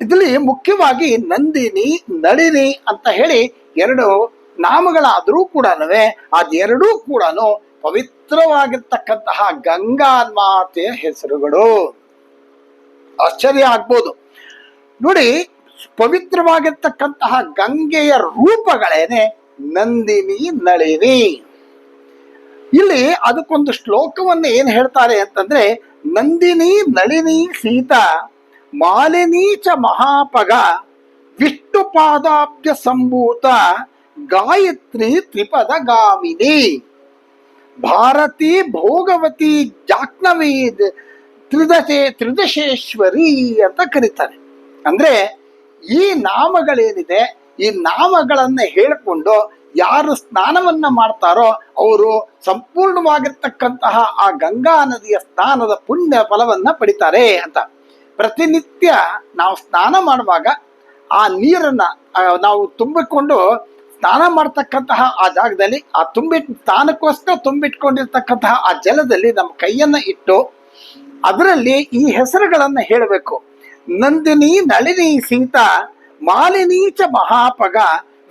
ಇದರಲ್ಲಿ ಮುಖ್ಯವಾಗಿ ನಂದಿನಿ, ನಳಿನಿ ಅಂತ ಹೇಳಿ ಎರಡು ನಾಮಗಳಾದರೂ ಕೂಡ ಅದೆರಡೂ ಕೂಡ ಪವಿತ್ರವಾಗಿರ್ತಕ್ಕಂತಹ ಗಂಗಾ ಮಾತೆಯ ಹೆಸರುಗಳು. ಆಶ್ಚರ್ಯ ಆಗ್ಬೋದು. ನೋಡಿ, ಪವಿತ್ರವಾಗಿರ್ತಕ್ಕಂತಹ ಗಂಗೆಯ ರೂಪಗಳೇನೆ ನಂದಿನಿ, ನಳಿನಿ. ಇಲ್ಲಿ ಅದಕ್ಕೊಂದು ಶ್ಲೋಕವನ್ನು ಏನು ಹೇಳ್ತಾರೆ ಅಂತಂದ್ರೆ, ನಂದಿನಿ, ನಳಿನಿ, ಸೀತಾ ಮಾಲಿನಿ ಚ ಮಹಾಪಗ ವಿಷ್ಣು ಪಾದಾಬ್ಜ ಸಂಭೂತ ಗಾಯತ್ರಿ ತ್ರಿಪದ ಗಾಮಿನಿ. ಭಾರತಿ ಭೋಗವತಿ ಜಾಕ್ನವೀ ತ್ರಿದಶೆ, ತ್ರಿದಶೇಶ್ವರಿ ಅಂತ ಕರೀತಾರೆ. ಅಂದ್ರೆ ಈ ನಾಮಗಳೇನಿದೆ, ಈ ನಾಮಗಳನ್ನ ಹೇಳಿಕೊಂಡು ಯಾರು ಸ್ನಾನವನ್ನ ಮಾಡ್ತಾರೋ ಅವರು ಸಂಪೂರ್ಣವಾಗಿರ್ತಕ್ಕಂತಹ ಆ ಗಂಗಾ ನದಿಯ ಸ್ನಾನದ ಪುಣ್ಯ ಫಲವನ್ನ ಪಡಿತಾರೆ ಅಂತ. ಪ್ರತಿನಿತ್ಯ ನಾವು ಸ್ನಾನ ಮಾಡುವಾಗ ಆ ನೀರನ್ನ ನಾವು ತುಂಬಿಕೊಂಡು ಸ್ನಾನ ಮಾಡ್ತಕ್ಕಂತಹ ಆ ಜಾಗದಲ್ಲಿ, ಆ ತುಂಬಿಟ್, ಸ್ನಾನಕ್ಕೋಸ್ಕರ ತುಂಬಿಟ್ಕೊಂಡಿರ್ತಕ್ಕಂತಹ ಆ ಜಲದಲ್ಲಿ ನಮ್ಮ ಕೈಯನ್ನ ಇಟ್ಟು, ಅದರಲ್ಲಿ ಈ ಹೆಸರುಗಳನ್ನು ಹೇಳಬೇಕು. ನಂದಿನಿ, ನಳಿನಿ, ಸೀತಾ ಮಾಲಿನೀಚ ಮಹಾಪಗ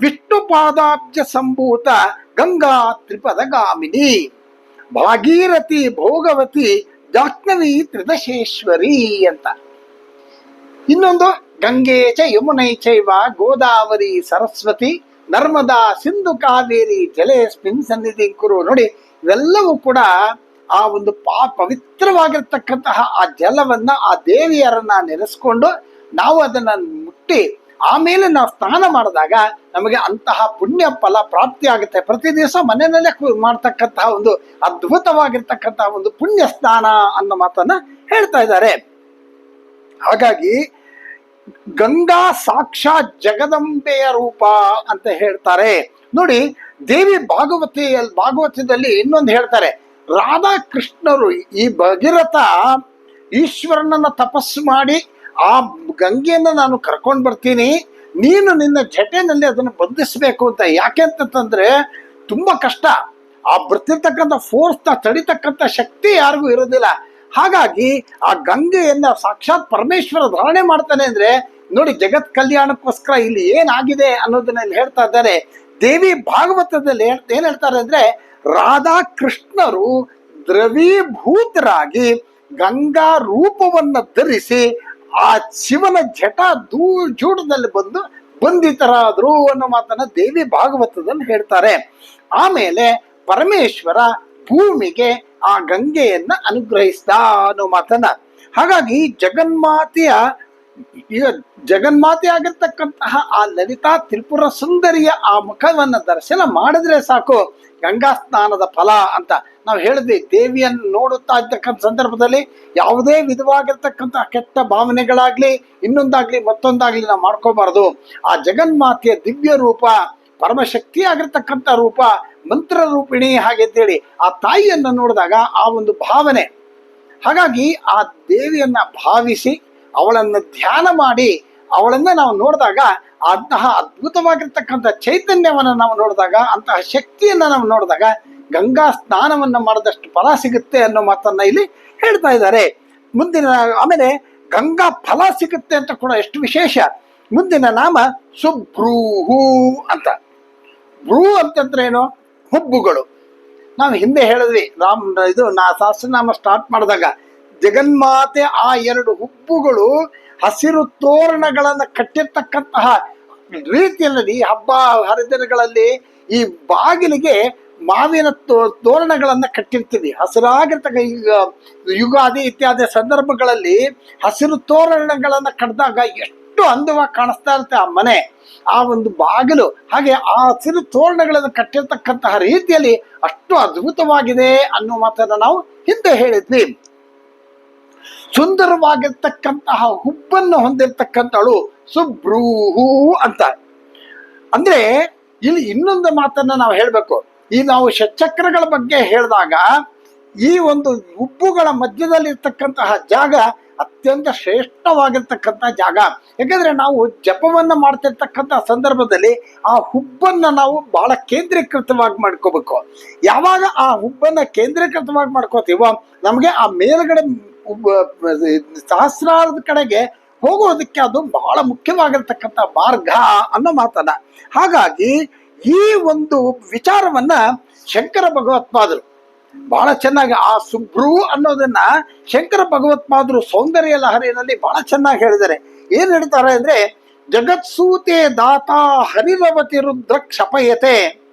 ವಿಷ್ಣು ಪಾದಾಬ್ಜ ಸಂಭೂತ, ಗಂಗಾ ತ್ರಿಪದ ಗಾಮಿನಿ ಭಾಗೀರಥಿ, ಭೋಗವತಿ ಜಾಹ್ನವಿ ತ್ರಿದಶೇಶ್ವರಿ ಅಂತ. ಇನ್ನೊಂದು, ಗಂಗೆ ಚ ಯಮುನೈ ಚೈವ, ಗೋದಾವರಿ, ಸರಸ್ವತಿ ನರ್ಮದಾ ಸಿಂಧು ಕಾವೇರಿ ಜಲೇಸ್ಮಿನ್ ಸನ್ನಿಧಿ ಕುರು ನೋಡಿ, ಇವೆಲ್ಲವೂ ಕೂಡ ಆ ಒಂದು ಪಾ ಪವಿತ್ರವಾಗಿರ್ತಕ್ಕಂತಹ ಆ ಜಲವನ್ನ ಆ ದೇವಿಯರನ್ನ ನೆನೆಸ್ಕೊಂಡು ನಾವು ಅದನ್ನ ಮುಟ್ಟಿ, ಆಮೇಲೆ ನಾವು ಸ್ನಾನ ಮಾಡಿದಾಗ ನಮಗೆ ಅಂತಹ ಪುಣ್ಯ ಫಲ ಪ್ರಾಪ್ತಿಯಾಗುತ್ತೆ. ಪ್ರತಿ ದಿವಸ ಮನೆಯಲ್ಲೇ ಮಾಡ್ತಕ್ಕಂತಹ ಒಂದು ಅದ್ಭುತವಾಗಿರ್ತಕ್ಕಂತಹ ಒಂದು ಪುಣ್ಯ ಸ್ನಾನ ಅನ್ನೋ ಮಾತನ್ನ ಹೇಳ್ತಾ ಇದ್ದಾರೆ. ಹಾಗಾಗಿ ಗಂಗಾ ಸಾಕ್ಷಾತ್ ಜಗದಂಬೆಯ ರೂಪ ಅಂತ ಹೇಳ್ತಾರೆ. ನೋಡಿ, ದೇವಿ ಭಾಗವತಿ ಭಾಗವತದಲ್ಲಿ ಇನ್ನೊಂದು ಹೇಳ್ತಾರೆ, ರಾಧಾಕೃಷ್ಣರು ಈ ಭಗೀರಥ ಈಶ್ವರನನ್ನ ತಪಸ್ಸು ಮಾಡಿ, ಆ ಗಂಗೆಯನ್ನ ನಾನು ಕರ್ಕೊಂಡು ಬರ್ತೀನಿ, ನೀನು ನಿನ್ನ ಜಟೆನಲ್ಲಿ ಅದನ್ನು ಬಂಧಿಸಬೇಕು ಅಂತ. ಯಾಕೆ ಅಂತಂದ್ರೆ ತುಂಬಾ ಕಷ್ಟ. ಆ ಬರ್ತಿರ್ತಕ್ಕಂಥ ಫೋರ್ಸ್ನ ತಡಿತಕ್ಕಂಥ ಶಕ್ತಿ ಯಾರಿಗೂ ಇರೋದಿಲ್ಲ. ಹಾಗಾಗಿ ಆ ಗಂಗೆಯನ್ನ ಸಾಕ್ಷಾತ್ ಪರಮೇಶ್ವರ ಧಾರಣೆ ಮಾಡ್ತಾನೆ ಅಂದ್ರೆ ನೋಡಿ ಜಗತ್ ಕಲ್ಯಾಣಕ್ಕೋಸ್ಕರ ಇಲ್ಲಿ ಏನಾಗಿದೆ ಅನ್ನೋದನ್ನ ಇಲ್ಲಿ ಹೇಳ್ತಾ ಇದ್ದಾರೆ. ದೇವಿ ಭಾಗವತದಲ್ಲಿ ಏನ್ ಹೇಳ್ತಾರೆ ಅಂದ್ರೆ ರಾಧಾ ಕೃಷ್ಣರು ದ್ರವೀಭೂತರಾಗಿ ಗಂಗಾ ರೂಪವನ್ನ ಧರಿಸಿ ಆ ಶಿವನ ಜಟ ದೂ ಜೂಡದಲ್ಲಿ ಬಂದು ಬಂಧಿತರಾದ್ರು ಅನ್ನೋ ಮಾತನ್ನ ದೇವಿ ಭಾಗವತದಲ್ಲಿ ಹೇಳ್ತಾರೆ. ಆಮೇಲೆ ಪರಮೇಶ್ವರ ಭೂಮಿಗೆ ಆ ಗಂಗೆಯನ್ನ ಅನುಗ್ರಹಿಸಿದ ಅನ್ನೋ ಮಾತನ್ನ. ಹಾಗಾಗಿ ಜಗನ್ಮಾತೆಯ, ಈಗ ಜಗನ್ಮಾತೆ ಆಗಿರ್ತಕ್ಕಂತಹ ಆ ಲಲಿತಾ ತ್ರಿಪುರ ಸುಂದರಿಯ ಆ ಮುಖವನ್ನ ದರ್ಶನ ಮಾಡಿದ್ರೆ ಸಾಕು. ಗಂಗಾ ಸ್ನಾನದ ಫಲ ಅಂತ ನಾವು ಹೇಳಿದ್ವಿ. ದೇವಿಯನ್ನು ನೋಡುತ್ತಾ ಇರ್ತಕ್ಕಂಥ ಸಂದರ್ಭದಲ್ಲಿ ಯಾವುದೇ ವಿಧವಾಗಿರ್ತಕ್ಕಂತಹ ಕೆಟ್ಟ ಭಾವನೆಗಳಾಗ್ಲಿ, ಇನ್ನೊಂದಾಗ್ಲಿ ಮತ್ತೊಂದಾಗ್ಲಿ ನಾವು ಮಾಡ್ಕೋಬಾರದು. ಆ ಜಗನ್ಮಾತೆಯ ದಿವ್ಯ ರೂಪ ಪರಮಶಕ್ತಿ ಆಗಿರ್ತಕ್ಕಂಥ ರೂಪ, ಮಂತ್ರ ರೂಪಿಣಿ ಹಾಗೆ ಅಂತೇಳಿ ಆ ತಾಯಿಯನ್ನು ನೋಡಿದಾಗ ಆ ಒಂದು ಭಾವನೆ. ಹಾಗಾಗಿ ಆ ದೇವಿಯನ್ನ ಭಾವಿಸಿ, ಅವಳನ್ನು ಧ್ಯಾನ ಮಾಡಿ, ಅವಳನ್ನ ನಾವು ನೋಡಿದಾಗ ಅಂತಹ ಅದ್ಭುತವಾಗಿರ್ತಕ್ಕಂಥ ಚೈತನ್ಯವನ್ನ ನಾವು ನೋಡಿದಾಗ, ಅಂತಹ ಶಕ್ತಿಯನ್ನ ನಾವು ನೋಡಿದಾಗ ಗಂಗಾ ಸ್ನಾನವನ್ನ ಮಾಡಿದಷ್ಟು ಫಲ ಸಿಗುತ್ತೆ ಅನ್ನೋ ಮಾತನ್ನ ಇಲ್ಲಿ ಹೇಳ್ತಾ ಇದ್ದಾರೆ. ಮುಂದಿನ ಆಮೇಲೆ ಗಂಗಾ ಫಲ ಸಿಗುತ್ತೆ ಅಂತ ಕೂಡ ಎಷ್ಟು ವಿಶೇಷ. ಮುಂದಿನ ನಾಮ ಸುಭ್ರೂಹು ಅಂತ. ಭ್ರೂ ಅಂತಂದ್ರೆ ಏನು ಹುಬ್ಬುಗಳು. ನಾವು ಹಿಂದೆ ಹೇಳಿದ್ವಿ, ರಾಮ್, ಇದು ನಾ ಸಹಸ್ರನಾಮ ಸ್ಟಾರ್ಟ್ ಮಾಡಿದಾಗ, ಜಗನ್ಮಾತೆ ಆ ಎರಡು ಹುಬ್ಬುಗಳು ಹಸಿರು ತೋರಣಗಳನ್ನು ಕಟ್ಟಿರ್ತಕ್ಕಂತಹ ರೀತಿಯಲ್ಲಿ ಹಬ್ಬ ಹರಿದಿನಗಳಲ್ಲಿ ಈ ಬಾಗಿಲಿಗೆ ಮಾವಿನ ತೋರಣಗಳನ್ನ ಕಟ್ಟಿರ್ತೀವಿ. ಹಸಿರಾಗಿರ್ತಕ್ಕ ಈಗ ಯುಗಾದಿ ಇತ್ಯಾದಿ ಸಂದರ್ಭಗಳಲ್ಲಿ ಹಸಿರು ತೋರಣಗಳನ್ನು ಕಟ್ಟಿದಾಗ ಎಷ್ಟು ಅಂದವಾಗಿ ಕಾಣಿಸ್ತಾ ಇರುತ್ತೆ ಆ ಮನೆ. ಆ ಒಂದು ಬಾಗಿಲು, ಹಾಗೆ ಆ ಹಸಿರು ತೋರಣಗಳನ್ನು ಕಟ್ಟಿರ್ತಕ್ಕಂತಹ ರೀತಿಯಲ್ಲಿ ಅಷ್ಟು ಅದ್ಭುತವಾಗಿದೆ ಅನ್ನೋ ಮಾತನ್ನ ನಾವು ಹಿಂದೆ ಹೇಳಿದ್ವಿ. ಸುಂದರವಾಗಿರ್ತಕ್ಕಂತಹ ಹುಬ್ಬನ್ನು ಹೊಂದಿರತಕ್ಕಂಥಳು ಸುಬ್ರೂಹು ಅಂತ. ಅಂದ್ರೆ, ಇಲ್ಲಿ ಇನ್ನೊಂದು ಮಾತನ್ನ ನಾವು ಹೇಳ್ಬೇಕು. ಈ ನಾವು ಷಟ್ಚಕ್ರಗಳ ಬಗ್ಗೆ ಹೇಳಿದಾಗ ಈ ಒಂದು ಉಬ್ಬುಗಳ ಮಧ್ಯದಲ್ಲಿ ಇರ್ತಕ್ಕಂತಹ ಜಾಗ ಅತ್ಯಂತ ಶ್ರೇಷ್ಠವಾಗಿರ್ತಕ್ಕಂಥ ಜಾಗ. ಯಾಕಂದ್ರೆ ನಾವು ಜಪವನ್ನು ಮಾಡ್ತಿರ್ತಕ್ಕಂಥ ಸಂದರ್ಭದಲ್ಲಿ ಆ ಹುಬ್ಬನ್ನ ನಾವು ಬಹಳ ಕೇಂದ್ರೀಕೃತವಾಗಿ ಮಾಡ್ಕೋಬೇಕು. ಯಾವಾಗ ಆ ಹುಬ್ಬನ್ನ ಕೇಂದ್ರೀಕೃತವಾಗಿ ಮಾಡ್ಕೋತೀವೋ, ನಮಗೆ ಆ ಮೇಲ್ಗಡೆ ಸಹಸ್ರಾರದ ಕಡೆಗೆ ಹೋಗೋದಕ್ಕೆ ಅದು ಬಹಳ ಮುಖ್ಯವಾಗಿರ್ತಕ್ಕಂಥ ಮಾರ್ಗ ಅನ್ನೋ ಮಾತನ್ನ. ಹಾಗಾಗಿ ಈ ಒಂದು ವಿಚಾರವನ್ನ ಶಂಕರ ಭಗವತ್ಪಾದರು ಬಹಳ ಚೆನ್ನಾಗಿ ಆ ಸುಬ್ರು ಅನ್ನೋದನ್ನ ಶಂಕರ ಭಗವತ್ಪಾದರು ಸೌಂದರ್ಯ ಲಹರಿನಲ್ಲಿ ಬಹಳ ಚೆನ್ನಾಗಿ ಹೇಳಿದ್ದಾರೆ. ಏನ್ ಹೇಳ್ತಾರೆ ಅಂದ್ರೆ, ಜಗತ್ಸೂತೆ ದಾತಾ ಹರಿರವತಿ ರುದ್ರ ಕ್ಷಪಯತೆ,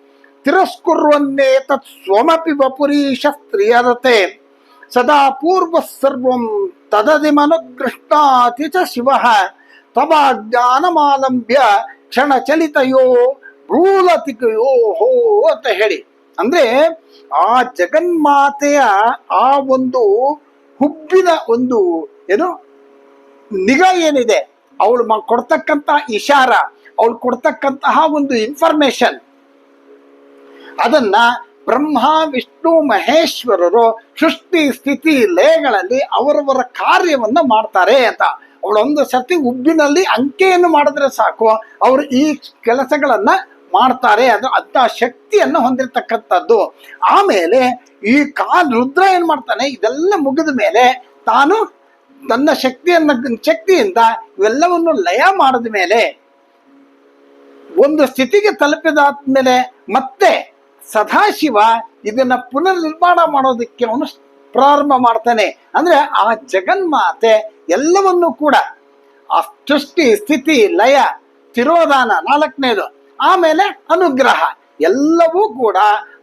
ತಿರಸ್ಕುರ್ವನ್ನೇ ತತ್ ಸ್ವಮಪಿ ವಪುರೀಶ ಸ್ತ್ರೀಯರತೆ ಸದಾ ಪೂರ್ವ ಸರ್ವಂ ತದದಿ ಮನುಗೃಷ್ಣಾತಿ ಚ ಶಿವ, ತವ ಜ್ಞಾನಮಾಲಂಬ್ಯ ಕ್ಷಣ ಚಲಿತಯೋ ಭ್ರೂಲತಿಕಯೋ ಹೋ ಅಂತ ಹೇಳಿ. ಅಂದ್ರೆ ಆ ಜಗನ್ಮಾತೆಯ ಆ ಒಂದು ಹುಬ್ಬಿನ ಒಂದು ಏನು ನಿಗಾ ಏನಿದೆ? ಅವಳು ಮ- ಕೊಡ್ತಕ್ಕಂತ ಇಶಾರ, ಅವಳು ಕೊಡ್ತಕ್ಕಂತಹ ಒಂದು ಇನ್ಫಾರ್ಮೇಶನ್ ಅದನ್ನ ಬ್ರಹ್ಮ, ವಿಷ್ಣು, ಮಹೇಶ್ವರರು ಸೃಷ್ಟಿ, ಸ್ಥಿತಿ, ಲಯಗಳಲ್ಲಿ ಅವರವರ ಕಾರ್ಯವನ್ನ ಮಾಡ್ತಾರೆ ಅಂತ. ಅವಳೊಂದು ಸತಿ ಉಬ್ಬಿನಲ್ಲಿ ಅಂಕೆಯನ್ನು ಮಾಡಿದ್ರೆ ಸಾಕು. ಅವರು ಈ ಕೆಲಸಗಳನ್ನ ಮಾಡ್ತಾರೆ ಅದು ಅಂತ ಶಕ್ತಿಯನ್ನು ಹೊಂದಿರತಕ್ಕಂಥದ್ದು. ಆಮೇಲೆ ಈ ಕಾ ರುದ್ರ ಏನು ಮಾಡ್ತಾನೆ? ಇದೆಲ್ಲ ಮುಗಿದ ಮೇಲೆ ತಾನು ತನ್ನ ಶಕ್ತಿಯನ್ನು, ಶಕ್ತಿಯಿಂದ ಇವೆಲ್ಲವನ್ನು ಲಯ ಮಾಡಿದ ಮೇಲೆ ಒಂದು ಸ್ಥಿತಿಗೆ ತಲುಪಿದಾದ್ಮೇಲೆ ಮತ್ತೆ ಸದಾಶಿವ ಇದನ್ನ ಪುನರ್ನಿರ್ಮಾಣ ಮಾಡೋದಕ್ಕೆ ಅವನು ಪ್ರಾರಂಭ ಮಾಡ್ತಾನೆ. ಅಂದ್ರೆ ಆ ಜಗನ್ಮಾತೆ ಎಲ್ಲವನ್ನೂ ಕೂಡ, ಆ ಸೃಷ್ಟಿ, ಸ್ಥಿತಿ, ಲಯ, ತಿರೋಧಾನ ನಾಲ್ಕನೇದು. ಆಮೇಲೆ ಅನುಗ್ರಹ. ಎಲ್ಲವೂ ಕೂಡ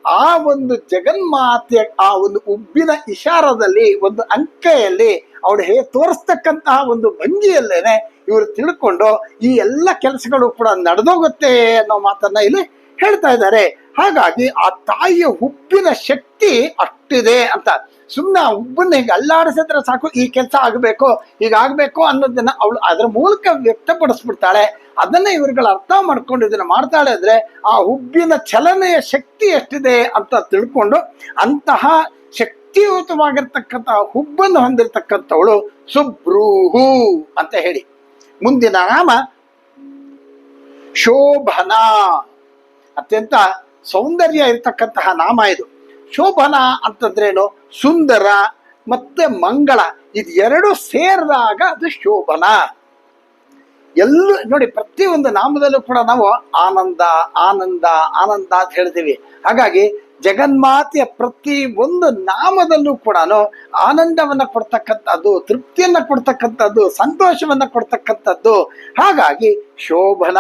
ಆ ಒಂದು ಜಗನ್ಮಾತೆಯ ಆ ಒಂದು ಉಬ್ಬಿನ ಇಶಾರದಲ್ಲಿ, ಒಂದು ಅಂಕೆಯಲ್ಲಿ ಅವಳು ಹೇ, ತೋರಿಸ್ತಕ್ಕಂತಹ ಒಂದು ಭಂಗಿಯಲ್ಲೇನೆ ಇವರು ತಿಳ್ಕೊಂಡು ಈ ಎಲ್ಲ ಕೆಲಸಗಳು ಕೂಡ ನಡೆದೋಗುತ್ತೆ ಅನ್ನೋ ಮಾತನ್ನ ಇಲ್ಲಿ ಹೇಳ್ತಾ ಇದ್ದಾರೆ. ಹಾಗಾಗಿ ಆ ತಾಯಿಯ ಉಪ್ಪಿನ ಶಕ್ತಿ ಅಷ್ಟಿದೆ ಅಂತ. ಸುಮ್ಮನೆ ಆ ಹಿಂಗೆ ಅಲ್ಲಾಡಿಸಿದ್ರೆ ಸಾಕು, ಈ ಕೆಲಸ ಆಗಬೇಕು ಹೀಗಾಗಬೇಕು ಅನ್ನೋದನ್ನ ಅವಳು ಅದರ ಮೂಲಕ ವ್ಯಕ್ತಪಡಿಸ್ಬಿಡ್ತಾಳೆ. ಅದನ್ನ ಇವ್ರುಗಳು ಅರ್ಥ ಮಾಡ್ಕೊಂಡು ಇದನ್ನ ಮಾಡ್ತಾಳೆ ಅಂದ್ರೆ ಆ ಹುಬ್ಬಿನ ಚಲನೆಯ ಶಕ್ತಿ ಎಷ್ಟಿದೆ ಅಂತ ತಿಳ್ಕೊಂಡು ಅಂತಹ ಶಕ್ತಿಯುತವಾಗಿರ್ತಕ್ಕಂತಹ ಹುಬ್ಬನ್ನು ಹೊಂದಿರತಕ್ಕಂಥವಳು ಸುಬ್ರೂಹು ಅಂತ ಹೇಳಿ. ಮುಂದಿನ ನಾಮ ಶೋಭನಾ. ಅತ್ಯಂತ ಸೌಂದರ್ಯ ಇರತಕ್ಕಂತಹ ನಾಮ ಇದು. ಶೋಭನಾ ಅಂತಂದ್ರೇನು? ಸುಂದರ ಮತ್ತೆ ಮಂಗಳ ಇದು ಎರಡು ಸೇರಿದಾಗ ಅದು ಶೋಭನ. ಎಲ್ಲ ನೋಡಿ ಪ್ರತಿಯೊಂದು ನಾಮದಲ್ಲೂ ಕೂಡ ನಾವು ಆನಂದ ಆನಂದ ಆನಂದ ಅಂತ ಹೇಳ್ತೀವಿ. ಹಾಗಾಗಿ ಜಗನ್ಮಾತೆಯ ಪ್ರತಿ ಒಂದು ನಾಮದಲ್ಲೂ ಕೂಡ ಆನಂದವನ್ನ ಕೊಡ್ತಕ್ಕಂಥದ್ದು, ತೃಪ್ತಿಯನ್ನ ಕೊಡ್ತಕ್ಕಂಥದ್ದು, ಸಂತೋಷವನ್ನ ಕೊಡ್ತಕ್ಕಂಥದ್ದು. ಹಾಗಾಗಿ ಶೋಭನ.